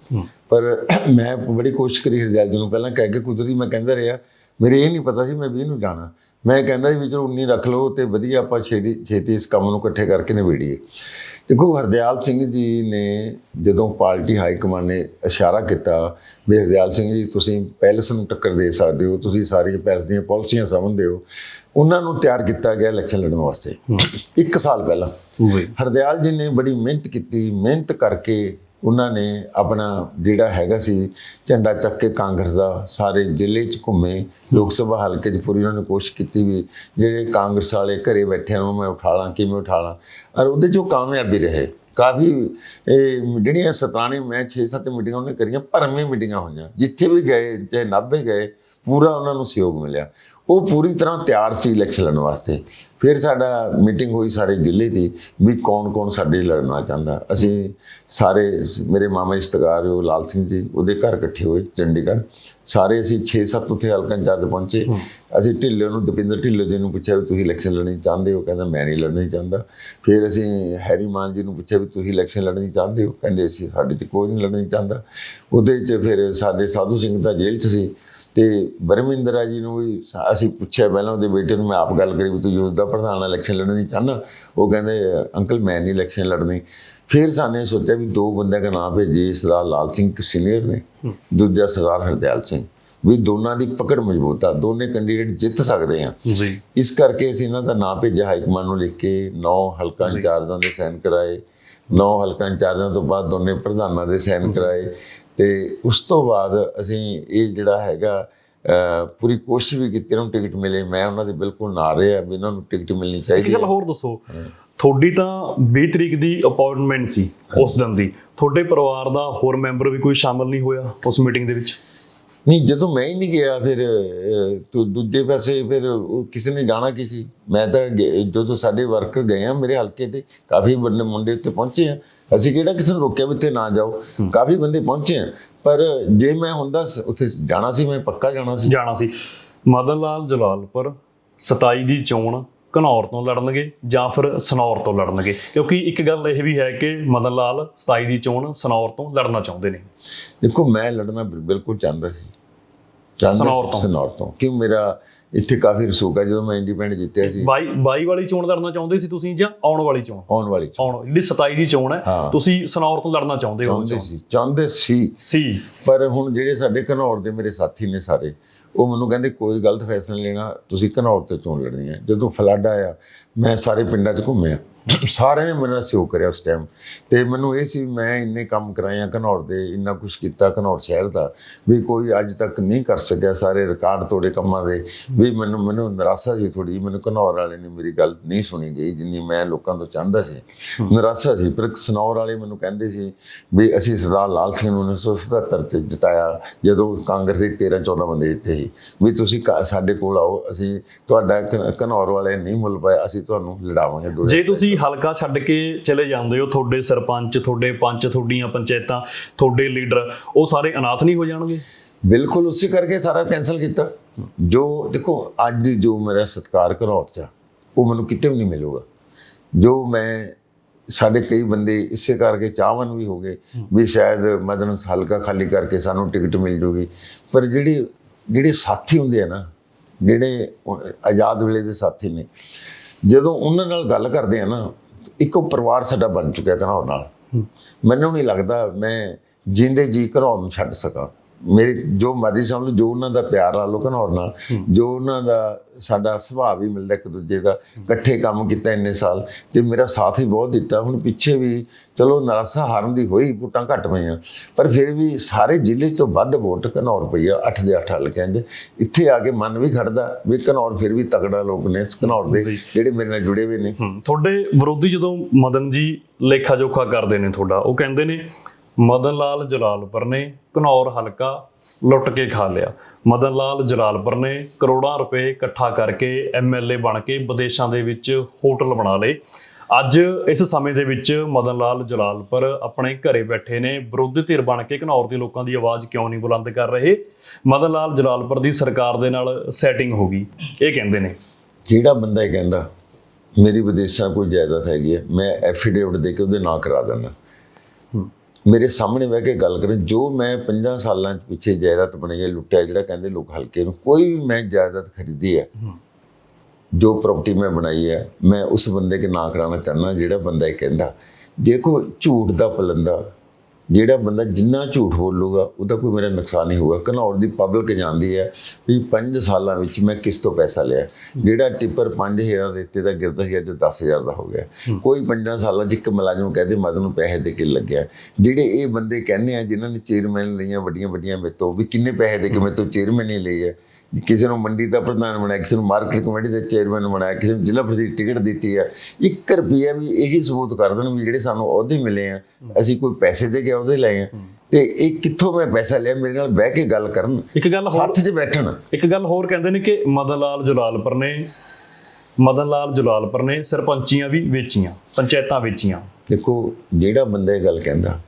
[SPEAKER 2] ਪਰ ਮੈਂ ਬੜੀ ਕੋਸ਼ਿਸ਼ ਕਰੀ ਹਰਦਿਆਲ ਜੀ ਨੂੰ ਪਹਿਲਾਂ ਕਹਿ ਕੇ ਕੁਦਰਤੀ ਮੈਂ ਕਹਿੰਦਾ ਰਿਹਾ ਮੇਰੇ ਇਹ ਨਹੀਂ ਪਤਾ ਸੀ ਮੈਂ 20 ਨੂੰ ਜਾਣਾ। ਮੈਂ ਕਹਿੰਦਾ ਸੀ ਵੀ ਚਲੋ 19 ਰੱਖ ਲਓ ਤੇ ਵਧੀਆ ਆਪਾਂ ਛੇਤੀ ਛੇਤੀ ਇਸ ਕੰਮ ਨੂੰ ਇਕੱਠੇ ਕਰਕੇ ਨਿਬੇੜੀਏ। ਦੇਖੋ ਹਰਦਿਆਲ ਸਿੰਘ ਜੀ ਨੇ ਜਦੋਂ ਪਾਰਟੀ ਹਾਈ ਕਮਾਂਡ ਨੇ ਇਸ਼ਾਰਾ ਕੀਤਾ ਵੀ ਹਰਦਿਆਲ ਸਿੰਘ ਜੀ ਤੁਸੀਂ ਪੈਲਸ ਨੂੰ ਟੱਕਰ ਦੇ ਸਕਦੇ ਹੋ ਤੁਸੀਂ ਸਾਰੀਆਂ ਪੈਲਸ ਦੀਆਂ ਪਾਲਿਸੀਆਂ ਸਮਝਦੇ ਹੋ ਉਹਨਾਂ ਨੂੰ ਤਿਆਰ ਕੀਤਾ ਗਿਆ ਇਲੈਕਸ਼ਨ ਲੜਨ ਵਾਸਤੇ। ਇੱਕ ਸਾਲ ਪਹਿਲਾਂ।
[SPEAKER 1] ਜੀ।
[SPEAKER 2] ਹਰਦਿਆਲ ਜੀ ਨੇ ਬੜੀ ਮਿਹਨਤ ਕੀਤੀ ਮਿਹਨਤ ਕਰਕੇ ਉਹਨਾਂ ਨੇ ਆਪਣਾ ਜਿਹੜਾ ਹੈਗਾ ਸੀ ਝੰਡਾ ਚੱਕ ਕੇ ਕਾਂਗਰਸ ਦਾ ਸਾਰੇ ਜ਼ਿਲ੍ਹੇ 'ਚ ਘੁੰਮੇ, ਲੋਕ ਸਭਾ ਹਲਕੇ 'ਚ ਪੂਰੀ ਉਹਨਾਂ ਨੇ ਕੋਸ਼ਿਸ਼ ਕੀਤੀ ਵੀ ਜਿਹੜੇ ਕਾਂਗਰਸ ਵਾਲੇ ਘਰੇ ਬੈਠਿਆਂ ਨੂੰ ਮੈਂ ਉਠਾ ਲਾਂ, ਕਿਵੇਂ ਉਠਾ ਲਾਂ। ਔਰ ਉਹਦੇ 'ਚ ਉਹ ਕਾਮਯਾਬੀ ਰਹੇ। ਕਾਫੀ ਇਹ ਜਿਹੜੀਆਂ ਸਤਾਣੇ ਮੈਂ 6-7 ਮੀਟਿੰਗਾਂ ਉਹਨੇ ਕਰੀਆਂ ਭਰਵੇਂ ਮੀਟਿੰਗਾਂ ਹੋਈਆਂ। ਜਿੱਥੇ ਵੀ ਗਏ, ਚਾਹੇ ਨਾਭੇ ਗਏ, ਪੂਰਾ ਉਹਨਾਂ ਨੂੰ ਸਹਿਯੋਗ ਮਿਲਿਆ। ਉਹ ਪੂਰੀ ਤਰ੍ਹਾਂ ਤਿਆਰ ਸੀ ਇਲੈਕਸ਼ਨ ਲੜਨ ਵਾਸਤੇ। ਫਿਰ ਸਾਡਾ ਮੀਟਿੰਗ ਹੋਈ ਸਾਰੇ ਜ਼ਿਲ੍ਹੇ ਦੀ ਵੀ ਕੌਣ ਕੌਣ ਸਾਡੇ ਲੜਨਾ ਚਾਹੁੰਦਾ। ਅਸੀਂ ਸਾਰੇ ਮੇਰੇ ਮਾਮਾ ਇਸਤਕਾਰ ਉਹ ਲਾਲ ਸਿੰਘ ਜੀ ਉਹਦੇ ਘਰ ਇਕੱਠੇ ਹੋਏ ਚੰਡੀਗੜ੍ਹ। ਸਾਰੇ ਅਸੀਂ 6-7 ਉੱਥੇ ਹਲਕਾ ਇੰਚਾਰਜ ਪਹੁੰਚੇ। ਅਸੀਂ ਢਿੱਲੋਂ ਨੂੰ ਦਪਿੰਦਰ ਢਿੱਲੋਂ ਜੀ ਨੂੰ ਪੁੱਛਿਆ ਵੀ ਤੁਸੀਂ ਇਲੈਕਸ਼ਨ ਲੜਨੀ ਚਾਹੁੰਦੇ? ਹੋ ਕਹਿੰਦਾ ਮੈਂ ਨਹੀਂ ਲੜਨੀ ਚਾਹੁੰਦਾ। ਫਿਰ ਅਸੀਂ ਹੈਰੀ ਮਾਨ ਜੀ ਨੂੰ ਪੁੱਛਿਆ ਵੀ ਤੁਸੀਂ ਇਲੈਕਸ਼ਨ ਲੜਨੀ ਚਾਹੁੰਦੇ? ਹੋ ਕਹਿੰਦੇ ਅਸੀਂ ਸਾਡੇ ਤੇ ਕੋਈ ਨਹੀਂ ਲੜਨੀ ਚਾਹੁੰਦਾ। ਉਹਦੇ 'ਚ ਫਿਰ ਸਾਡੇ ਸਾਧੂ ਸਿੰਘ ਤਾਂ ਜੇਲ੍ਹ 'ਚ ਸੀ। ਤੇ ਬਰਮਿੰਦਰਾ ਜੀ ਨੂੰ ਵੀ ਅਸੀਂ ਪੁੱਛਿਆ ਪਹਿਲਾਂ ਉਹਦੇ ਬੇਟੇ ਨੂੰ ਮੈਂ ਆਪ ਗੱਲ ਕਰੀ ਵੀ ਤੂੰ ਯੂਥ ਦਾ ਪ੍ਰਧਾਨ ਇਲੈਕਸ਼ਨ ਲੜਨੀ ਚਾਹੁੰਦਾ। ਉਹ ਕਹਿੰਦੇ ਅੰਕਲ ਮੈਂ ਨਹੀਂ ਇਲੈਕਸ਼ਨ ਲੜਨੀ। ਫਿਰ ਸਾਨੇ ਸੋਚਿਆ ਵੀ ਦੋ ਬੰਦਿਆਂ ਦਾ ਨਾਮ ਭੇਜੇ ਸਰਦਾਰ ਲਾਲ ਸਿੰਘ ਸੀਨੀਅਰ ਨੇ ਦੂਜਾ ਸਰਦਾਰ ਹਰਦਿਆਲ ਸਿੰਘ। ਵੀ ਦੋਨਾਂ ਦੀ ਪਕੜ ਮਜ਼ਬੂਤ ਆ ਦੋਨੇ ਕੈਂਡੀਡੇਟ ਜਿੱਤ ਸਕਦੇ ਆ।
[SPEAKER 1] ਜੀ।
[SPEAKER 2] ਇਸ ਕਰਕੇ ਅਸੀਂ ਇਹਨਾਂ ਦਾ ਨਾਮ ਭੇਜਿਆ ਹਾਈ ਕਮਾਂਡ ਨੂੰ ਲਿਖ ਕੇ ਨੌ ਹਲਕਾ ਇੰਚਾਰਜਾਂ ਦੇ ਸਾਈਨ ਕਰਾਏ। ਨੌ ਹਲਕਾ ਇੰਚਾਰਜਾਂ ਤੋਂ ਬਾਅਦ ਦੋਨੇ ਪ੍ਰਧਾਨਾਂ ਦੇ ਸਾਈਨ ਕਰਾਏ। ਤੇ ਉਸ ਤੋਂ ਬਾਅਦ ਅਸੀਂ ਇਹ ਜਿਹੜਾ ਹੈਗਾ ਪੂਰੀ ਕੋਸ਼ਿਸ਼ ਵੀ ਕੀਤੀ ਉਹਨਾਂ ਨੂੰ ਟਿਕਟ ਮਿਲੇ। ਮੈਂ ਉਹਨਾਂ ਦੇ ਬਿਲਕੁਲ ਨਾਲ ਰਿਹਾ ਵੀ ਇਹਨਾਂ ਨੂੰ ਟਿਕਟ ਮਿਲਣੀ ਚਾਹੀਦੀ
[SPEAKER 1] ਗੱਲ
[SPEAKER 2] ਹੈ।
[SPEAKER 1] ਹੋਰ ਦੱਸੋ ਤੁਹਾਡੀ ਤਾਂ 20 ਤਰੀਕ ਦੀ ਅਪਾਇੰਟਮੈਂਟ ਸੀ ਉਸ ਦਿਨ ਦੀ। ਤੁਹਾਡੇ ਪਰਿਵਾਰ ਦਾ ਹੋਰ ਮੈਂਬਰ ਵੀ ਕੋਈ ਸ਼ਾਮਲ ਨਹੀਂ ਹੋਇਆ ਉਸ ਮੀਟਿੰਗ ਦੇ ਵਿੱਚ?
[SPEAKER 2] ਨਹੀਂ ਜਦੋਂ ਮੈਂ ਹੀ ਨਹੀਂ ਗਿਆ ਫਿਰ ਤੂੰ ਦੂਜੇ ਪਾਸੇ ਫਿਰ ਕਿਸੇ ਨੇ ਜਾਣਾ ਕੀ ਸੀ? ਮੈਂ ਤਾਂ ਜਦੋਂ ਸਾਡੇ ਵਰਕਰ ਗਏ ਆ ਮੇਰੇ ਹਲਕੇ ਤੇ ਕਾਫੀ ਬੰਦੇ ਮੁੰਡੇ ਉੱਤੇ ਪਹੁੰਚੇ ਆ। ਅਸੀਂ ਕਿਹੜਾ ਕਿਸੇ ਨੂੰ ਰੋਕਿਆ ਵੀ ਨਾ ਜਾਓ? ਕਾਫੀ ਬੰਦੇ ਪਹੁੰਚੇ ਆ। ਪਰ ਜੇ ਮੈਂ ਹੁੰਦਾ ਉੱਥੇ ਜਾਣਾ ਸੀ ਮੈਂ ਪੱਕਾ ਜਾਣਾ ਸੀ।
[SPEAKER 1] ਜਾਣਾ ਸੀ। ਮਦਨ ਲਾਲ ਜਲਾਲਪੁਰ 27 ਦੀ ਚੋਣ ਘਨੌਰ ਤੋਂ ਲੜਨਗੇ ਜਾਂ ਫਿਰ ਸਨੌਰ ਤੋਂ ਲੜਨਗੇ? ਕਿਉਂਕਿ ਇੱਕ ਗੱਲ ਇਹ ਵੀ ਹੈ ਕਿ ਮਦਨ ਲਾਲ 27 ਦੀ ਚੋਣ ਸਨੌਰ ਤੋਂ ਲੜਨਾ ਚਾਹੁੰਦੇ ਨੇ।
[SPEAKER 2] ਦੇਖੋ ਮੈਂ ਲੜਨਾ ਬਿਲ- ਬਿਲਕੁਲ ਚਾਹੁੰਦਾ ਸੀ।
[SPEAKER 1] ਸਨੌਰ ਤੋਂ।
[SPEAKER 2] ਸਨੌਰ ਤੋਂ। ਕਿ ਮੇਰਾ ਇੱਥੇ ਕਾਫੀ ਰਸੂਕ ਹੈ ਜਦੋਂ ਮੈਂ ਇੰਡੀਪੈਂਡੈਂਟ ਜਿੱਤਿਆ ਸੀ।
[SPEAKER 1] 22 22 ਵਾਲੀ ਚੋਣ ਲੜਨਾ ਚਾਹੁੰਦੇ ਸੀ ਤੁਸੀਂ ਜਾਂ ਆਉਣ ਵਾਲੀ ਚੋਣ?
[SPEAKER 2] ਆਉਣ ਵਾਲੀ ਚ
[SPEAKER 1] ਆਉਣ ਜਿਹੜੀ 27 ਦੀ ਚੋਣ ਹੈ। ਤੁਸੀਂ ਸਨੌਰ ਤੋਂ ਲੜਨਾ ਚਾਹੁੰਦੇ ਹੋ
[SPEAKER 2] ਚਾਹੁੰਦੇ ਸੀ ਚਾਹੁੰਦੇ ਸੀ।
[SPEAKER 1] ਸੀ।
[SPEAKER 2] ਪਰ ਹੁਣ ਜਿਹੜੇ ਸਾਡੇ ਘਨੌਰ ਦੇ ਮੇਰੇ ਸਾਥੀ ਨੇ ਸਾਰੇ ਉਹ ਮੈਨੂੰ ਕਹਿੰਦੇ ਕੋਈ ਗਲਤ ਫੈਸਲਾ ਲੈਣਾ ਤੁਸੀਂ ਘਨੌਰ ਤੇ ਚੋਣ ਲੜਨੀ ਹੈ। ਜਦੋਂ ਫਲੱਡ ਆਇਆ ਮੈਂ ਸਾਰੇ ਪਿੰਡਾਂ 'ਚ ਘੁੰਮਿਆ। ਸਾਰਿਆਂ ਨੇ ਮੇਰਾ ਸਹਿਯੋਗ ਕਰਿਆ ਉਸ ਟਾਈਮ ਤੇ ਮੈਨੂੰ ਇਹ ਸੀ ਮੈਂ ਇੰਨੇ ਕੰਮ ਕਰਾਇਆ ਘਨੌਰ ਦੇ ਇੰਨਾ ਕੁਝ ਕੀਤਾ ਘਨੌਰ ਸ਼ਹਿਰ ਦਾ ਵੀ ਕੋਈ ਅੱਜ ਤੱਕ ਨਹੀਂ ਕਰ ਸਕਿਆ ਸਾਰੇ ਰਿਕਾਰਡ ਤੋੜੇ ਕੰਮਾਂ ਦੇ। ਵੀ ਮੈਨੂੰ ਮੈਨੂੰ ਨਿਰਾਸ਼ਾ ਸੀ ਥੋੜੀ ਮੈਨੂੰ ਘਨੌਰ ਵਾਲੇ ਨੇ ਮੇਰੀ ਗੱਲ ਨਹੀਂ ਸੁਣੀ ਗਈ ਜਿੰਨੀ ਮੈਂ ਲੋਕਾਂ ਤੋਂ ਚਾਹੁੰਦਾ ਸੀ। ਨਿਰਾਸ਼ਾ ਸੀ ਪਰ ਸਨੌਰ ਵਾਲੇ ਮੈਨੂੰ ਕਹਿੰਦੇ ਸੀ ਵੀ ਅਸੀਂ ਸਰਦਾਰ ਲਾਲ ਸਿੰਘ ਨੂੰ 1977 ਤੇ ਜਿਤਾਇਆ ਜਦੋਂ ਕਾਂਗਰਸ ਦੇ 13 14 ਬੰਦੇ ਜਿੱਤੇ ਸੀ। ਵੀ ਤੁਸੀਂ ਸਾਡੇ ਕੋਲ ਆਓ ਅਸੀਂ ਤੁਹਾਡਾ ਘਨੌਰ ਵਾਲੇ ਨਹੀਂ ਮੁੱਲ ਪਾਇਆ ਅਸੀਂ ਤੁਹਾਨੂੰ ਲੜਾਵਾਂਗੇ ਦੋ
[SPEAKER 1] ਜੇ ਤੁਸੀਂ ਹਲਕਾ ਛੱਡ ਕੇ ਚਲੇ ਜਾਂਦੇ ਹੋ, ਤੁਹਾਡੇ ਸਰਪੰਚ, ਤੁਹਾਡੇ ਪੰਚ, ਤੁਹਾਡੀਆਂ ਪੰਚਾਇਤਾਂ, ਤੁਹਾਡੇ ਲੀਡਰ, ਉਹ ਸਾਰੇ ਅਨਾਥ ਨਹੀਂ ਹੋ ਜਾਣਗੇ?
[SPEAKER 2] ਬਿਲਕੁਲ ਉਸੇ ਕਰਕੇ ਸਾਰਾ ਕੈਨਸਲ ਕੀਤਾ। ਜੋ, ਦੇਖੋ, ਅੱਜ ਜੋ ਮੇਰਾ ਸਤਕਾਰ ਘਨੌਰ ਚ ਉਹ ਮੈਨੂੰ ਕਿਤੇ ਵੀ ਨਹੀਂ ਮਿਲੂਗਾ। ਜੋ ਮੈਂ, ਸਾਡੇ ਕਈ ਬੰਦੇ ਇਸੇ ਕਰਕੇ ਚਾਹਵਨ ਵੀ ਹੋ ਗਏ ਵੀ ਸ਼ਾਇਦ ਮਦਨ ਹਲਕਾ ਖਾਲੀ ਕਰਕੇ ਸਾਨੂੰ ਟਿਕਟ ਮਿਲ ਜੂਗੀ। ਪਰ ਜਿਹੜੀ, ਜਿਹੜੇ ਸਾਥੀ ਹੁੰਦੇ ਆ ਨਾ, ਜਿਹੜੇ ਆਜ਼ਾਦ ਵੇਲੇ ਦੇ ਸਾਥੀ ਨੇ ਜਦੋਂ ਉਹਨਾਂ ਨਾਲ ਗੱਲ ਕਰਦੇ ਆ ਨਾ ਇੱਕੋ ਪਰਿਵਾਰ ਸਾਡਾ ਬਣ ਚੁੱਕਿਆ ਘਨੌਰ ਨਾਲ। ਮੈਨੂੰ ਨਹੀਂ ਲੱਗਦਾ ਮੈਂ ਜਿੰਦੇ ਜੀ ਘਨੌਰ ਨੂੰ ਛੱਡ ਸਕਾਂ। ਮੇਰੇ ਜੋ ਮਰਜ਼ੀ ਸਮਝ ਲਓ ਜੋ ਉਹਨਾਂ ਦਾ ਪਿਆਰ ਲਾ ਲਓ ਘਨੌਰ ਨਾਲ ਜੋ ਉਹਨਾਂ ਦਾ ਸਾਡਾ ਸੁਭਾਅ ਵੀ ਮਿਲਦਾ ਇੱਕ ਦੂਜੇ ਦਾ ਇਕੱਠੇ ਕੰਮ ਕੀਤਾ ਇੰਨੇ ਸਾਲ ਤੇ ਮੇਰਾ ਸਾਥ ਵੀ ਬਹੁਤ ਦਿੱਤਾ। ਹੁਣ ਪਿੱਛੇ ਵੀ ਚਲੋ ਨਰਾਸਾ ਹਾਰਨ ਦੀ ਹੋਈ ਵੋਟਾਂ ਘੱਟ ਪਈਆਂ ਪਰ ਫਿਰ ਵੀ ਸਾਰੇ ਜ਼ਿਲ੍ਹੇ ਤੋਂ ਵੱਧ ਵੋਟ ਘਨੌਰ ਪਈ ਆ 8 ਦੇ 8 ਹਲਕਿਆਂ 'ਚ ਇੱਥੇ ਆ ਕੇ ਮਨ ਵੀ ਖੜਦਾ ਵੀ ਘਨੌਰ ਫਿਰ ਵੀ ਤਗੜਾ ਲੋਕ ਨੇ ਇਸ ਘਨੌਰ ਦੇ। ਜਿਹੜੇ ਮੇਰੇ ਨਾਲ ਜੁੜੇ ਹੋਏ ਨੇ।
[SPEAKER 1] ਤੁਹਾਡੇ ਵਿਰੋਧੀ ਜਦੋਂ ਮਦਨ ਜੀ ਲੇਖਾ ਜੋਖਾ ਕਰਦੇ ਨੇ ਤੁਹਾਡਾ ਉਹ ਕਹਿੰਦੇ ਨੇ ਮਦਨ ਲਾਲ ਜਲਾਲਪੁਰ ਨੇ ਘਨੌਰ ਹਲਕਾ ਲੁੱਟ ਕੇ ਖਾ ਲਿਆ। ਮਦਨ ਲਾਲ ਜਲਾਲਪੁਰ ਨੇ ਕਰੋੜਾਂ ਰੁਪਏ ਇਕੱਠਾ ਕਰਕੇ ਐਮਐਲਏ ਬਣ ਕੇ ਵਿਦੇਸ਼ਾਂ ਦੇ ਵਿੱਚ ਹੋਟਲ ਬਣਾ ਲਏ। ਅੱਜ ਇਸ ਸਮੇਂ ਦੇ ਵਿੱਚ ਮਦਨ ਲਾਲ ਜਲਾਲਪੁਰ ਆਪਣੇ ਘਰੇ ਬੈਠੇ ਨੇ। ਵਿਰੋਧੀ ਧਿਰ ਬਣ ਕੇ ਘਨੌਰ ਦੇ ਲੋਕਾਂ ਦੀ ਆਵਾਜ਼ ਕਿਉਂ ਨਹੀਂ ਬੁਲੰਦ ਕਰ ਰਹੇ? ਮਦਨ ਲਾਲ ਜਲਾਲਪੁਰ ਦੀ ਸਰਕਾਰ ਦੇ ਨਾਲ ਸੈਟਿੰਗ ਹੋ ਗਈ। ਇਹ ਕਹਿੰਦੇ ਨੇ।
[SPEAKER 2] ਜਿਹੜਾ ਬੰਦਾ ਇਹ ਕਹਿੰਦਾ, ਮੇਰੀ ਵਿਦੇਸ਼ਾਂ ਕੋਈ ਜਾਇਦਾਦ ਹੈਗੀ ਹੈ, ਮੈਂ ਐਫੀਡੇਵਿਟ ਦੇ ਕੇ ਉਹਦੇ ਨਾਂ ਕਰਾ ਦਿੰਦਾ। ਮੇਰੇ ਸਾਹਮਣੇ ਬਹਿ ਕੇ ਗੱਲ ਕਰੇ ਜੋ ਮੈਂ 50 ਸਾਲਾਂ ਚ ਪਿੱਛੇ ਜਾਇਦਾਦ ਬਣਾਈ ਹੈ ਲੁੱਟਿਆ ਜਿਹੜਾ ਕਹਿੰਦੇ ਲੋਕ ਹਲਕੇ ਨੂੰ ਕੋਈ ਵੀ ਮੈਂ ਜਾਇਦਾਦ ਖਰੀਦੀ ਹੈ ਜੋ ਪ੍ਰਾਪਰਟੀ ਮੈਂ ਬਣਾਈ ਹੈ ਮੈਂ ਉਸ ਬੰਦੇ ਕੇ ਨਾਂ ਕਰਾਉਣਾ ਚਾਹੁੰਦਾ ਜਿਹੜਾ ਬੰਦਾ ਇਹ ਕਹਿੰਦਾ ਦੇਖੋ ਝੂਠ ਦਾ ਪਲੰਦਾ ਜਿਹੜਾ ਬੰਦਾ ਜਿੰਨਾ ਝੂਠ ਬੋਲੂਗਾ ਉਹਦਾ ਕੋਈ ਮੇਰਾ ਨੁਕਸਾਨ ਨਹੀਂ ਹੋਊਗਾ। ਘਨੌਰ ਦੀ ਪਬਲਿਕ ਜਾਣਦੀ ਹੈ ਵੀ 5 ਸਾਲਾਂ ਵਿੱਚ ਮੈਂ ਕਿਸ ਤੋਂ ਪੈਸਾ ਲਿਆ। ਜਿਹੜਾ ਟਿੱਪਰ 5000 ਦਿੱਤੇ ਦਾ ਗਿਰਦਾ ਸੀ ਅੱਜ 10000 ਦਾ ਹੋ ਗਿਆ। ਕੋਈ 5 ਸਾਲਾਂ 'ਚ ਇੱਕ ਮੁਲਾਜ਼ਮ ਕਹਦੇ ਮਦਨ ਨੂੰ ਪੈਸੇ ਦੇ ਕੇ ਲੱਗਿਆ। ਜਿਹੜੇ ਇਹ ਬੰਦੇ ਕਹਿੰਦੇ ਆ ਜਿਨ੍ਹਾਂ ਨੇ ਚੇਅਰਮੈਨ ਲਈਆਂ ਵੱਡੀਆਂ ਵੱਡੀਆਂ ਮੇਤੋਂ ਵੀ ਕਿੰਨੇ ਪੈਸੇ ਦੇ ਕੇ ਮੇਤੋਂ ਚੇਅਰਮੈਨ ਹੀ ਲਈ ਹੈ ਕਿਸੇ ਨੂੰ ਮੰਡੀ ਦਾ ਪ੍ਰਧਾਨ ਬਣਾਇਆ ਕਿਸੇ ਨੂੰ ਮਾਰਕੀਟ ਕਮੇਟੀ ਦੇ ਚੇਅਰਮੈਨ ਬਣਾਇਆ ਕਿਸੇ ਨੂੰ ਜ਼ਿਲ੍ਹਾ ਪ੍ਰਧਾਨ ਟਿਕਟ ਦਿੱਤੀ ਆ 1 ਰੁਪਿਆ ਵੀ ਇਹੀ ਸਬੂਤ ਕਰ ਦੇਣ ਵੀ ਜਿਹੜੇ ਸਾਨੂੰ ਅਹੁਦੇ ਮਿਲੇ ਆ ਅਸੀਂ ਕੋਈ ਪੈਸੇ ਦੇ ਕੇ ਅਹੁਦੇ ਲਏ ਆ ਤੇ ਇਹ ਕਿੱਥੋਂ ਮੈਂ ਪੈਸਾ ਲਿਆ ਮੇਰੇ ਨਾਲ ਬਹਿ ਕੇ ਗੱਲ ਕਰਨ
[SPEAKER 1] ਇੱਕ ਗੱਲ ਹੋਰ
[SPEAKER 2] ਸੱਥ 'ਚ ਬੈਠਣ।
[SPEAKER 1] ਇੱਕ ਗੱਲ ਹੋਰ ਕਹਿੰਦੇ ਨੇ ਕਿ ਮਦਨ ਲਾਲ ਜਲਾਲਪੁਰ ਨੇ ਮਦਨ ਲਾਲ ਜਲਾਲਪੁਰ ਨੇ ਸਰਪੰਚੀਆਂ ਵੀ ਵੇਚੀਆਂ ਪੰਚਾਇਤਾਂ ਵੇਚੀਆਂ।
[SPEAKER 2] ਦੇਖੋ ਜਿਹੜਾ ਬੰਦਾ ਇਹ ਗੱਲ ਕਹਿੰਦਾ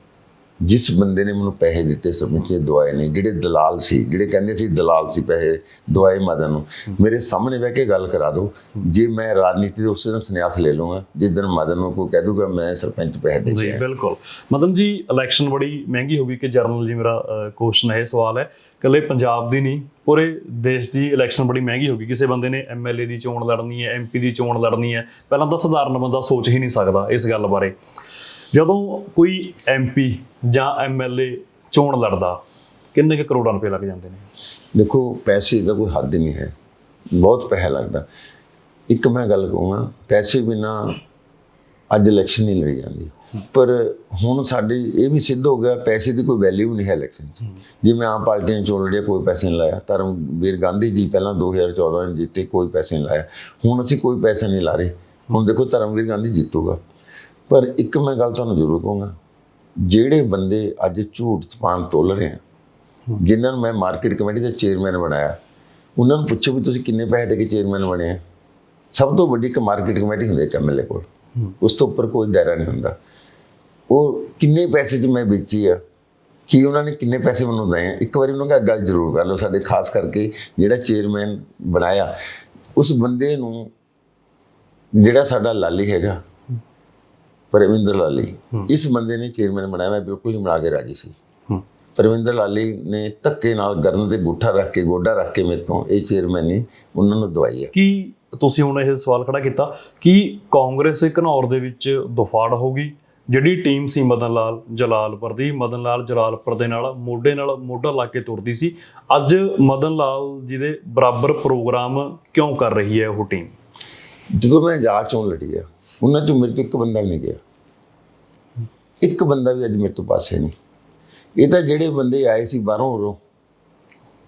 [SPEAKER 2] ਜਿਸ ਬੰਦੇ ਨੇ ਮੈਨੂੰ ਪੈਸੇ ਦਿੱਤੇ ਸਮਝੇ ਦਵਾਏ ਨੇ ਜਿਹੜੇ ਦਲਾਲ ਸੀ ਜਿਹੜੇ ਕਹਿੰਦੇ ਸੀ ਦਲਾਲ ਸੀ ਪੈਸੇ ਦਵਾਏ ਮਦਨ ਨੂੰ ਮੇਰੇ ਸਾਹਮਣੇ ਬਹਿ ਕੇ ਗੱਲ ਕਰਾ ਦਿਓ। ਜੇ ਮੈਂ ਰਾਜਨੀਤੀ ਦੇ ਉਸ ਦਿਨ ਸੰਨਿਆਸ ਲੈ ਲਵਾਂਗਾ ਜਿਸ ਦਿਨ ਮਦਨ ਨੂੰ ਕੋਈ ਕਹਿ ਦੂਗਾ ਮੈਂ ਸਰਪੰਚ ਪੈਸੇ ਦੇ
[SPEAKER 1] ਜੀ ਬਿਲਕੁਲ। ਮਦਨ ਜੀ ਇਲੈਕਸ਼ਨ ਬੜੀ ਮਹਿੰਗੀ ਹੋ ਗਈ ਕਿ ਜਰਨਲ ਜੀ ਮੇਰਾ ਕੁਐਸਚਨ ਹੈ ਇਹ ਸਵਾਲ ਹੈ। ਇਕੱਲੇ ਪੰਜਾਬ ਦੀ ਨਹੀਂ ਪੂਰੇ ਦੇਸ਼ ਦੀ ਇਲੈਕਸ਼ਨ ਬੜੀ ਮਹਿੰਗੀ ਹੋ ਗਈ। ਕਿਸੇ ਬੰਦੇ ਨੇ ਐਮਐਲਏ ਦੀ ਚੋਣ ਲੜਨੀ ਹੈ ਐਮਪੀ ਦੀ ਚੋਣ ਲੜਨੀ ਹੈ ਪਹਿਲਾਂ ਤਾਂ ਸਧਾਰਨ ਬੰਦਾ ਸੋਚ ਹੀ ਨਹੀਂ ਸਕਦਾ ਇਸ ਗੱਲ ਬਾਰੇ। ਜਦੋਂ ਕੋਈ ਐਮਪੀ ਜਾਂ ਐਮਐਲਏ ਚੋਣ ਲੜਦਾ, ਕਿੰਨੇ ਕੁ ਕਰੋੜਾਂ ਰੁਪਏ ਲੱਗ ਜਾਂਦੇ ਨੇ?
[SPEAKER 2] ਦੇਖੋ, ਪੈਸੇ ਦਾ ਕੋਈ ਹੱਦ ਨਹੀਂ ਹੈ। ਬਹੁਤ ਪੈਸਾ ਲੱਗਦਾ। ਇੱਕ ਮੈਂ ਗੱਲ ਕਹੂੰਗਾ, ਪੈਸੇ ਬਿਨਾ ਅੱਜ ਇਲੈਕਸ਼ਨ ਨਹੀਂ ਲੜੀ ਜਾਂਦੀ। ਪਰ ਹੁਣ ਸਾਡੀ, ਇਹ ਵੀ ਸਿੱਧ ਹੋ ਗਿਆ, ਪੈਸੇ ਦੀ ਕੋਈ ਵੈਲਿਊ ਨਹੀਂ ਹੈ ਇਲੈਕਸ਼ਨ 'ਚ। ਜਿਵੇਂ ਆਮ ਪਾਰਟੀ ਨੇ ਚੋਣ ਲੜਿਆ, ਕੋਈ ਪੈਸੇ ਨਹੀਂ ਲਾਇਆ। ਧਰਮਵੀਰ ਗਾਂਧੀ ਜੀ ਪਹਿਲਾਂ 2014 ਚ ਜਿੱਤੇ, ਕੋਈ ਪੈਸੇ ਨਹੀਂ ਲਾਇਆ। ਹੁਣ ਅਸੀਂ ਕੋਈ ਪੈਸੇ ਨਹੀਂ ਲਾ ਰਹੇ। ਹੁਣ ਦੇਖੋ ਧਰਮਵੀਰ ਗਾਂਧੀ ਜਿੱਤੂਗਾ। ਪਰ ਇੱਕ ਮੈਂ ਗੱਲ ਤੁਹਾਨੂੰ ਜ਼ਰੂਰ ਕਹੂੰਗਾ, ਜਿਹੜੇ ਬੰਦੇ ਅੱਜ ਝੂਠ ਸਪਾਨ ਤੋਲ ਰਹੇ ਆ, ਜਿਨ੍ਹਾਂ ਨੂੰ ਮੈਂ ਮਾਰਕੀਟ ਕਮੇਟੀ ਦਾ ਚੇਅਰਮੈਨ ਬਣਾਇਆ, ਉਹਨਾਂ ਨੂੰ ਪੁੱਛੋ ਵੀ ਤੁਸੀਂ ਕਿੰਨੇ ਪੈਸੇ ਦੇ ਕੇ ਚੇਅਰਮੈਨ ਬਣੇ ਆ। ਸਭ ਤੋਂ ਵੱਡੀ ਇੱਕ ਮਾਰਕੀਟ ਕਮੇਟੀ ਹੁੰਦੀ ਹੈ ਐਮਐਲਏ ਕੋਲ। ਉਸ ਤੋਂ ਉੱਪਰ ਕੋਈ ਦਾਇਰਾ ਨਹੀਂ ਹੁੰਦਾ। ਉਹ ਕਿੰਨੇ ਪੈਸੇ 'ਚ ਮੈਂ ਵੇਚੀ ਆ, ਕੀ ਉਹਨਾਂ ਨੇ ਕਿੰਨੇ ਪੈਸੇ ਮੈਨੂੰ ਦਏ ਆ। ਇੱਕ ਵਾਰੀ ਉਹਨਾਂ ਨਾਲ ਗੱਲ ਜ਼ਰੂਰ ਕਰ ਲਓ ਸਾਡੇ, ਖਾਸ ਕਰਕੇ ਜਿਹੜਾ ਚੇਅਰਮੈਨ ਬਣਾਇਆ, ਉਸ ਬੰਦੇ ਨੂੰ ਜਿਹੜਾ ਸਾਡਾ ਲਾਲੀ ਹੈਗਾ ਪਰਵਿੰਦਰ ਲਾਲੀ। ਇਸ ਬੰਦੇ ਨੇ ਚੇਅਰਮੈਨ ਬਣਾਇਆ ਮੈਂ ਬਿਲਕੁਲ ਨਹੀਂ ਬਣਾ ਕੇ ਰਾਜੀ ਸੀ।
[SPEAKER 1] ਹੂੰ।
[SPEAKER 2] ਪਰਵਿੰਦਰ ਲਾਲੀ ਨੇ ਧੱਕੇ ਨਾਲ ਗਰਨ ਤੇ ਗੁੱਠਾ ਰੱਖ ਕੇ ਗੋਡਾ ਰੱਖ ਕੇ ਮੇਰੇ ਤੋਂ ਇਹ ਚੇਅਰਮੈਨ ਨਹੀਂ ਉਹਨਾਂ ਨੂੰ ਦਵਾਈ ਹੈ।
[SPEAKER 1] ਕੀ ਤੁਸੀਂ ਹੁਣ ਇਹ ਸਵਾਲ ਖੜਾ ਕੀਤਾ ਕਿ ਕਾਂਗਰਸ ਘਨੌਰ ਦੇ ਵਿੱਚ ਦੁਫਾੜ ਹੋਗੀ ਜਿਹੜੀ ਟੀਮ ਸੀ ਮਦਨ ਲਾਲ ਜਲਾਲਪੁਰ ਦੀ ਮਦਨ ਲਾਲ ਜਲਾਲਪੁਰ ਦੇ ਨਾਲ ਮੋਢੇ ਨਾਲ ਮੋਢਾ ਲਾ ਕੇ ਤੁਰਦੀ ਸੀ। ਅੱਜ ਮਦਨ ਲਾਲ ਜੀ ਦੇ ਬਰਾਬਰ ਪ੍ਰੋਗਰਾਮ ਕਿਉਂ ਕਰ ਰਹੀ ਹੈ ਉਹ ਟੀਮ?
[SPEAKER 2] ਜਦੋਂ ਮੈਂ ਜਾ ਚੋਂ ਲੜੀ ਆ ਉਹਨਾਂ ਚੋਂ ਮੇਰੇ ਤੋਂ ਇੱਕ ਬੰਦਾ ਨਹੀਂ ਗਿਆ। ਇੱਕ ਬੰਦਾ ਵੀ ਅੱਜ ਮੇਰੇ ਤੋਂ ਪਾਸੇ ਨਹੀਂ। ਇਹ ਤਾਂ ਜਿਹੜੇ ਬੰਦੇ ਆਏ ਸੀ ਬਾਹਰੋਂ ਉਰੋਂ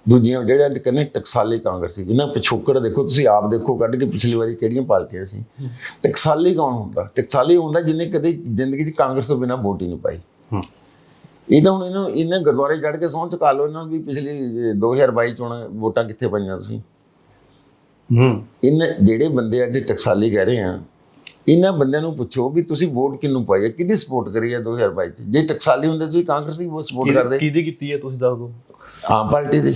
[SPEAKER 2] ਦੂਜੀਆਂ ਜਿਹੜੇ ਅੱਜ ਕਹਿੰਦੇ ਟਕਸਾਲੀ ਕਾਂਗਰਸ ਸੀ ਜਿਨ੍ਹਾਂ ਪਿਛੋਕੜ ਦੇਖੋ ਤੁਸੀਂ ਆਪ ਦੇਖੋ ਕੱਢ ਕੇ ਪਿਛਲੀ ਵਾਰੀ ਕਿਹੜੀਆਂ ਪਾਰਟੀਆਂ ਸੀ। ਟਕਸਾਲੀ ਕੌਣ ਹੁੰਦਾ? ਟਕਸਾਲੀ ਹੁੰਦਾ ਜਿਹਨੇ ਕਦੇ ਜ਼ਿੰਦਗੀ 'ਚ ਕਾਂਗਰਸ ਤੋਂ ਬਿਨਾਂ ਵੋਟ ਹੀ ਨਹੀਂ ਪਾਈ। ਇਹ ਤਾਂ ਹੁਣ ਇਹਨੂੰ ਇਹਨੇ ਗੁਰਦੁਆਰੇ ਚੜ੍ਹ ਕੇ ਸਹੁੰ ਚੁਕਾ ਲਓ ਇਹਨਾਂ ਵੀ ਪਿਛਲੀ ਅਹ, 2022 ਚੋਣ ਵੋਟਾਂ ਕਿੱਥੇ ਪਈਆਂ ਤੁਸੀਂ?
[SPEAKER 1] ਹੂੰ।
[SPEAKER 2] ਇਹਨਾਂ ਜਿਹੜੇ ਬੰਦੇ ਅੱਜ ਟਕਸਾਲੀ ਕਹਿ ਰਹੇ ਆ ਇਹਨਾਂ ਬੰਦਿਆਂ ਨੂੰ ਪੁੱਛੋ ਵੀ ਤੁਸੀਂ ਵੋਟ ਕਿਹਨੂੰ ਪਾਈ ਹੈ ਕਿਹਦੀ ਸਪੋਰਟ ਕਰੀ ਹੈ 2022 ਚ? ਜੇ ਟਕਸਾਲੀ ਹੁੰਦੇ ਤੁਸੀਂ ਕਾਂਗਰਸ ਦੀ ਸਪੋਰਟ ਕਰਦੇ।
[SPEAKER 1] ਕਿਹਦੀ ਕੀਤੀ ਹੈ ਤੁਸੀਂ ਦੱਸ ਦਿਓ।
[SPEAKER 2] ਆਮ ਪਾਰਟੀ ਦੀ।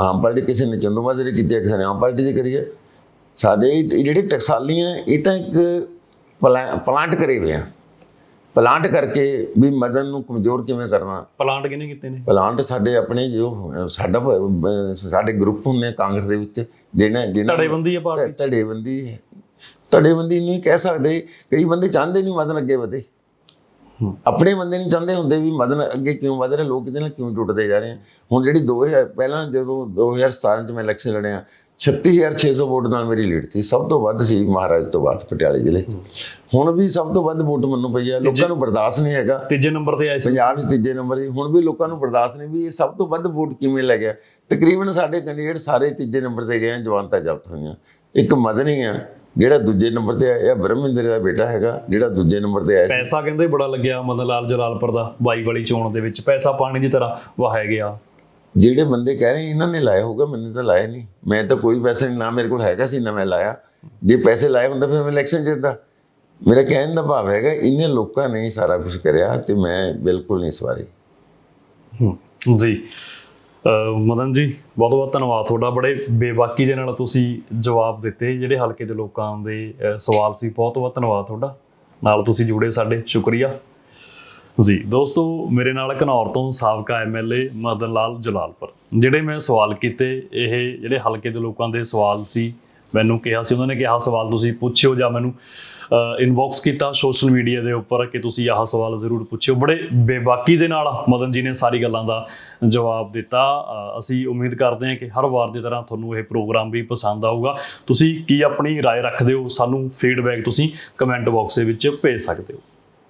[SPEAKER 2] ਆਮ ਪਾਰਟੀ ਕਿਸੇ ਨੇ ਚੰਦੂਮਾਜਰੇ ਕੀਤੀ ਹੈ ਕਿਸੇ ਨੇ ਆਮ ਪਾਰਟੀ ਦੀ ਕਰੀ ਹੈ। ਸਾਡੇ ਜਿਹੜੇ ਟਕਸਾਲੀਆਂ ਇਹ ਤਾਂ ਇੱਕ ਪਲਾ- ਪਲਾਂਟ ਕਰੇ ਹੋਏ ਆ। ਪਲਾਂਟ ਕਰਕੇ ਵੀ ਮਦਨ ਨੂੰ ਕਮਜ਼ੋਰ ਕਿਵੇਂ ਕਰਨਾ?
[SPEAKER 1] ਪਲਾਂਟ ਕਿਹਨੇ ਕੀਤੇ ਨੇ?
[SPEAKER 2] ਪਲਾਂਟ ਸਾਡੇ ਆਪਣੇ ਜੋ ਸਾਡਾ ਸਾਡੇ ਗਰੁੱਪ ਹੁੰਦੇ ਆ ਕਾਂਗਰਸ ਦੇ ਵਿੱਚ ਜਿਹਨਾਂ ਜਿਹਨਾਂ
[SPEAKER 1] ਧੜੇਬੰਦੀ ਹੈ ਪਾਰਟੀ
[SPEAKER 2] ਧੜੇਬੰਦੀ ਹੈ। ਧੜੇਬੰਦੀ ਨਹੀਂ ਕਹਿ ਸਕਦੇ। ਕਈ ਬੰਦੇ ਚਾਹੁੰਦੇ ਨਹੀਂ ਮਦਨ ਅੱਗੇ ਵਧੇ।
[SPEAKER 1] ਹੂੰ।
[SPEAKER 2] ਆਪਣੇ ਬੰਦੇ ਨਹੀਂ ਚਾਹੁੰਦੇ ਹੁੰਦੇ ਵੀ ਮਦਨ ਅੱਗੇ ਕਿਉਂ ਵਧ ਰਹੇ ਲੋਕ ਇਹਦੇ ਨਾਲ ਕਿਉਂ ਟੁੱਟਦੇ ਜਾ ਰਹੇ ਆ? ਹੁਣ ਜਿਹੜੀ 2000 ਪਹਿਲਾਂ ਜਦੋਂ 2017 ਚ ਮੈਂ ਇਲੈਕਸ਼ਨ ਲੜਿਆ 36600 ਵੋਟ ਨਾਲ ਮੇਰੀ ਲੀਡ ਸੀ। ਸਭ ਤੋਂ ਵੱਧ ਸੀ ਮਹਾਰਾਜ ਤੋਂ ਬਾਅਦ ਪਟਿਆਲੇ ਜ਼ਿਲ੍ਹੇ ਹੁਣ ਵੀ ਸਭ ਤੋਂ ਵੱਧ ਵੋਟ ਮੈਨੂੰ ਪਈ ਆ। ਲੋਕਾਂ ਨੂੰ ਬਰਦਾਸ਼ਤ ਨਹੀਂ ਹੈਗਾ।
[SPEAKER 1] ਤੀਜੇ ਨੰਬਰ ਤੇ ਆਏ ਸੀ।
[SPEAKER 2] ਪੰਜਾਬ 'ਚ ਤੀਜੇ ਨੰਬਰ ਦੀ ਹੁਣ ਵੀ ਲੋਕਾਂ ਨੂੰ ਬਰਦਾਸ਼ਤ ਨਹੀਂ ਵੀ ਇਹ ਸਭ ਤੋਂ ਵੱਧ ਵੋਟ ਕਿਵੇਂ ਲੈ ਗਿਆ। ਤਕਰੀਬਨ ਸਾਡੇ ਕੈਂਡੀਡੇਟ ਸਾਰੇ ਤੀਜੇ ਨੰਬਰ ਤੇ ਗਏ ਆ ਜਵਾਨਤਾ ਜ਼ਬਤ ਹੋਈਆਂ। ਇੱਕ ਮਦਨੀ ਆ ਜਿਹੜਾ ਦੂਜੇ ਨੰਬਰ ਤੇ ਆਇਆ ਇਹ ਬ੍ਰਹਮਿੰਦਰ ਦਾ ਬੇਟਾ ਹੈਗਾ ਜਿਹੜਾ ਦੂਜੇ ਨੰਬਰ ਤੇ ਆਇਆ ਸੀ।
[SPEAKER 1] ਪੈਸਾ ਕਹਿੰਦੇ ਬੜਾ ਲੱਗਿਆ ਮਦਨ ਲਾਲ ਜਲਾਲਪੁਰ ਦਾ ਬਾਈ ਵਾਲੀ ਚੋਣ ਦੇ ਵਿੱਚ। ਪੈਸਾ ਪਾਣੀ ਦੀ ਤਰ੍ਹਾਂ ਵਹਾਇਆ ਗਿਆ।
[SPEAKER 2] ਜਿਹੜੇ ਬੰਦੇ ਕਹਿ ਰਹੇ ਇਹਨਾਂ ਨੇ ਲਾਇਆ ਹੋਊਗਾ ਮੈਨੂੰ ਤਾਂ ਲਾਇਆ ਨਹੀਂ। ਮੈਂ ਤਾਂ ਕੋਈ ਪੈਸੇ ਨਾ ਮੇਰੇ ਕੋਲ ਹੈਗਾ ਸੀ ਨਾ ਮੈਂ ਲਾਇਆ। ਜੇ ਪੈਸੇ ਲਾਏ ਹੁੰਦੇ ਫਿਰ ਮੈਂ ਇਲੈਕਸ਼ਨ ਜਿੱਤਦਾ। ਮੇਰਾ ਕਹਿਣ ਦਾ ਭਾਵ ਹੈਗਾ ਇੰਨੇ ਲੋਕਾਂ ਨੇ ਹੀ ਸਾਰਾ ਕੁਝ ਕਰਿਆ ਤੇ ਮੈਂ ਬਿਲਕੁਲ ਨਹੀਂ ਸਵਾਰੀ।
[SPEAKER 1] ਹੂੰ, ਜੀ। ਮਦਨ ਜੀ, ਬਹੁਤ ਬਹੁਤ ਧੰਨਵਾਦ ਤੁਹਾਡਾ। ਬੜੇ ਬੇਬਾਕੀ ਦੇ ਨਾਲ ਤੁਸੀਂ ਜਵਾਬ ਦਿੱਤੇ, ਜਿਹੜੇ ਹਲਕੇ ਦੇ ਲੋਕਾਂ ਦੇ ਸਵਾਲ ਸੀ। ਬਹੁਤ ਬਹੁਤ ਧੰਨਵਾਦ ਤੁਹਾਡਾ। ਨਾਲ ਤੁਸੀਂ ਜੁੜੇ ਸਾਡੇ। ਸ਼ੁਕਰੀਆ। ਜੀ, ਦੋਸਤੋ, ਮੇਰੇ ਨਾਲ ਘਨੌਰ ਤੋਂ ਸਾਬਕਾ ਐਮਐਲਏ ਮਦਨ ਲਾਲ ਜਲਾਲਪੁਰ। ਜਿਹੜੇ ਮੈਂ ਸਵਾਲ ਕੀਤੇ, ਇਹ ਜਿਹੜੇ ਹਲਕੇ ਦੇ ਲੋਕਾਂ ਦੇ ਸਵਾਲ ਸੀ, ਮੈਨੂੰ ਕਿਹਾ ਸੀ, ਉਹਨਾਂ ਨੇ ਕਿਹਾ ਸਵਾਲ ਤੁਸੀਂ ਪੁੱਛਿਓ ਜਾਂ ਮੈਨੂੰ ਇਨਬਾਕਸ ਕੀਤਾ ਸੋਸ਼ਲ ਮੀਡੀਆ ਦੇ ਉੱਪਰ ਕਿ ਤੁਸੀਂ ਆਹ ਸਵਾਲ ਜ਼ਰੂਰ ਪੁੱਛਿਓ ਬੜੇ ਬੇਬਾਕੀ ਦੇ ਨਾਲ ਮਦਨ ਜੀ ਨੇ ਸਾਰੀ ਗੱਲਾਂ ਦਾ ਜਵਾਬ ਦਿੱਤਾ ਅ, ਅਸੀਂ ਉਮੀਦ ਕਰਦੇ ਹਾਂ ਕਿ ਹਰ ਵਾਰ ਦੀ ਤਰ੍ਹਾਂ ਤੁਹਾਨੂੰ ਇਹ ਪ੍ਰੋਗਰਾਮ ਵੀ ਪਸੰਦ ਆਊਗਾ ਤੁਸੀਂ ਕੀ ਆਪਣੀ رائے ਰੱਖਦੇ ਹੋ ਸਾਨੂੰ ਫੀਡਬੈਕ ਤੁਸੀਂ ਕਮੈਂਟ ਬਾਕਸ ਦੇ ਵਿੱਚ ਭੇਜ ਸਕਦੇ ਹੋ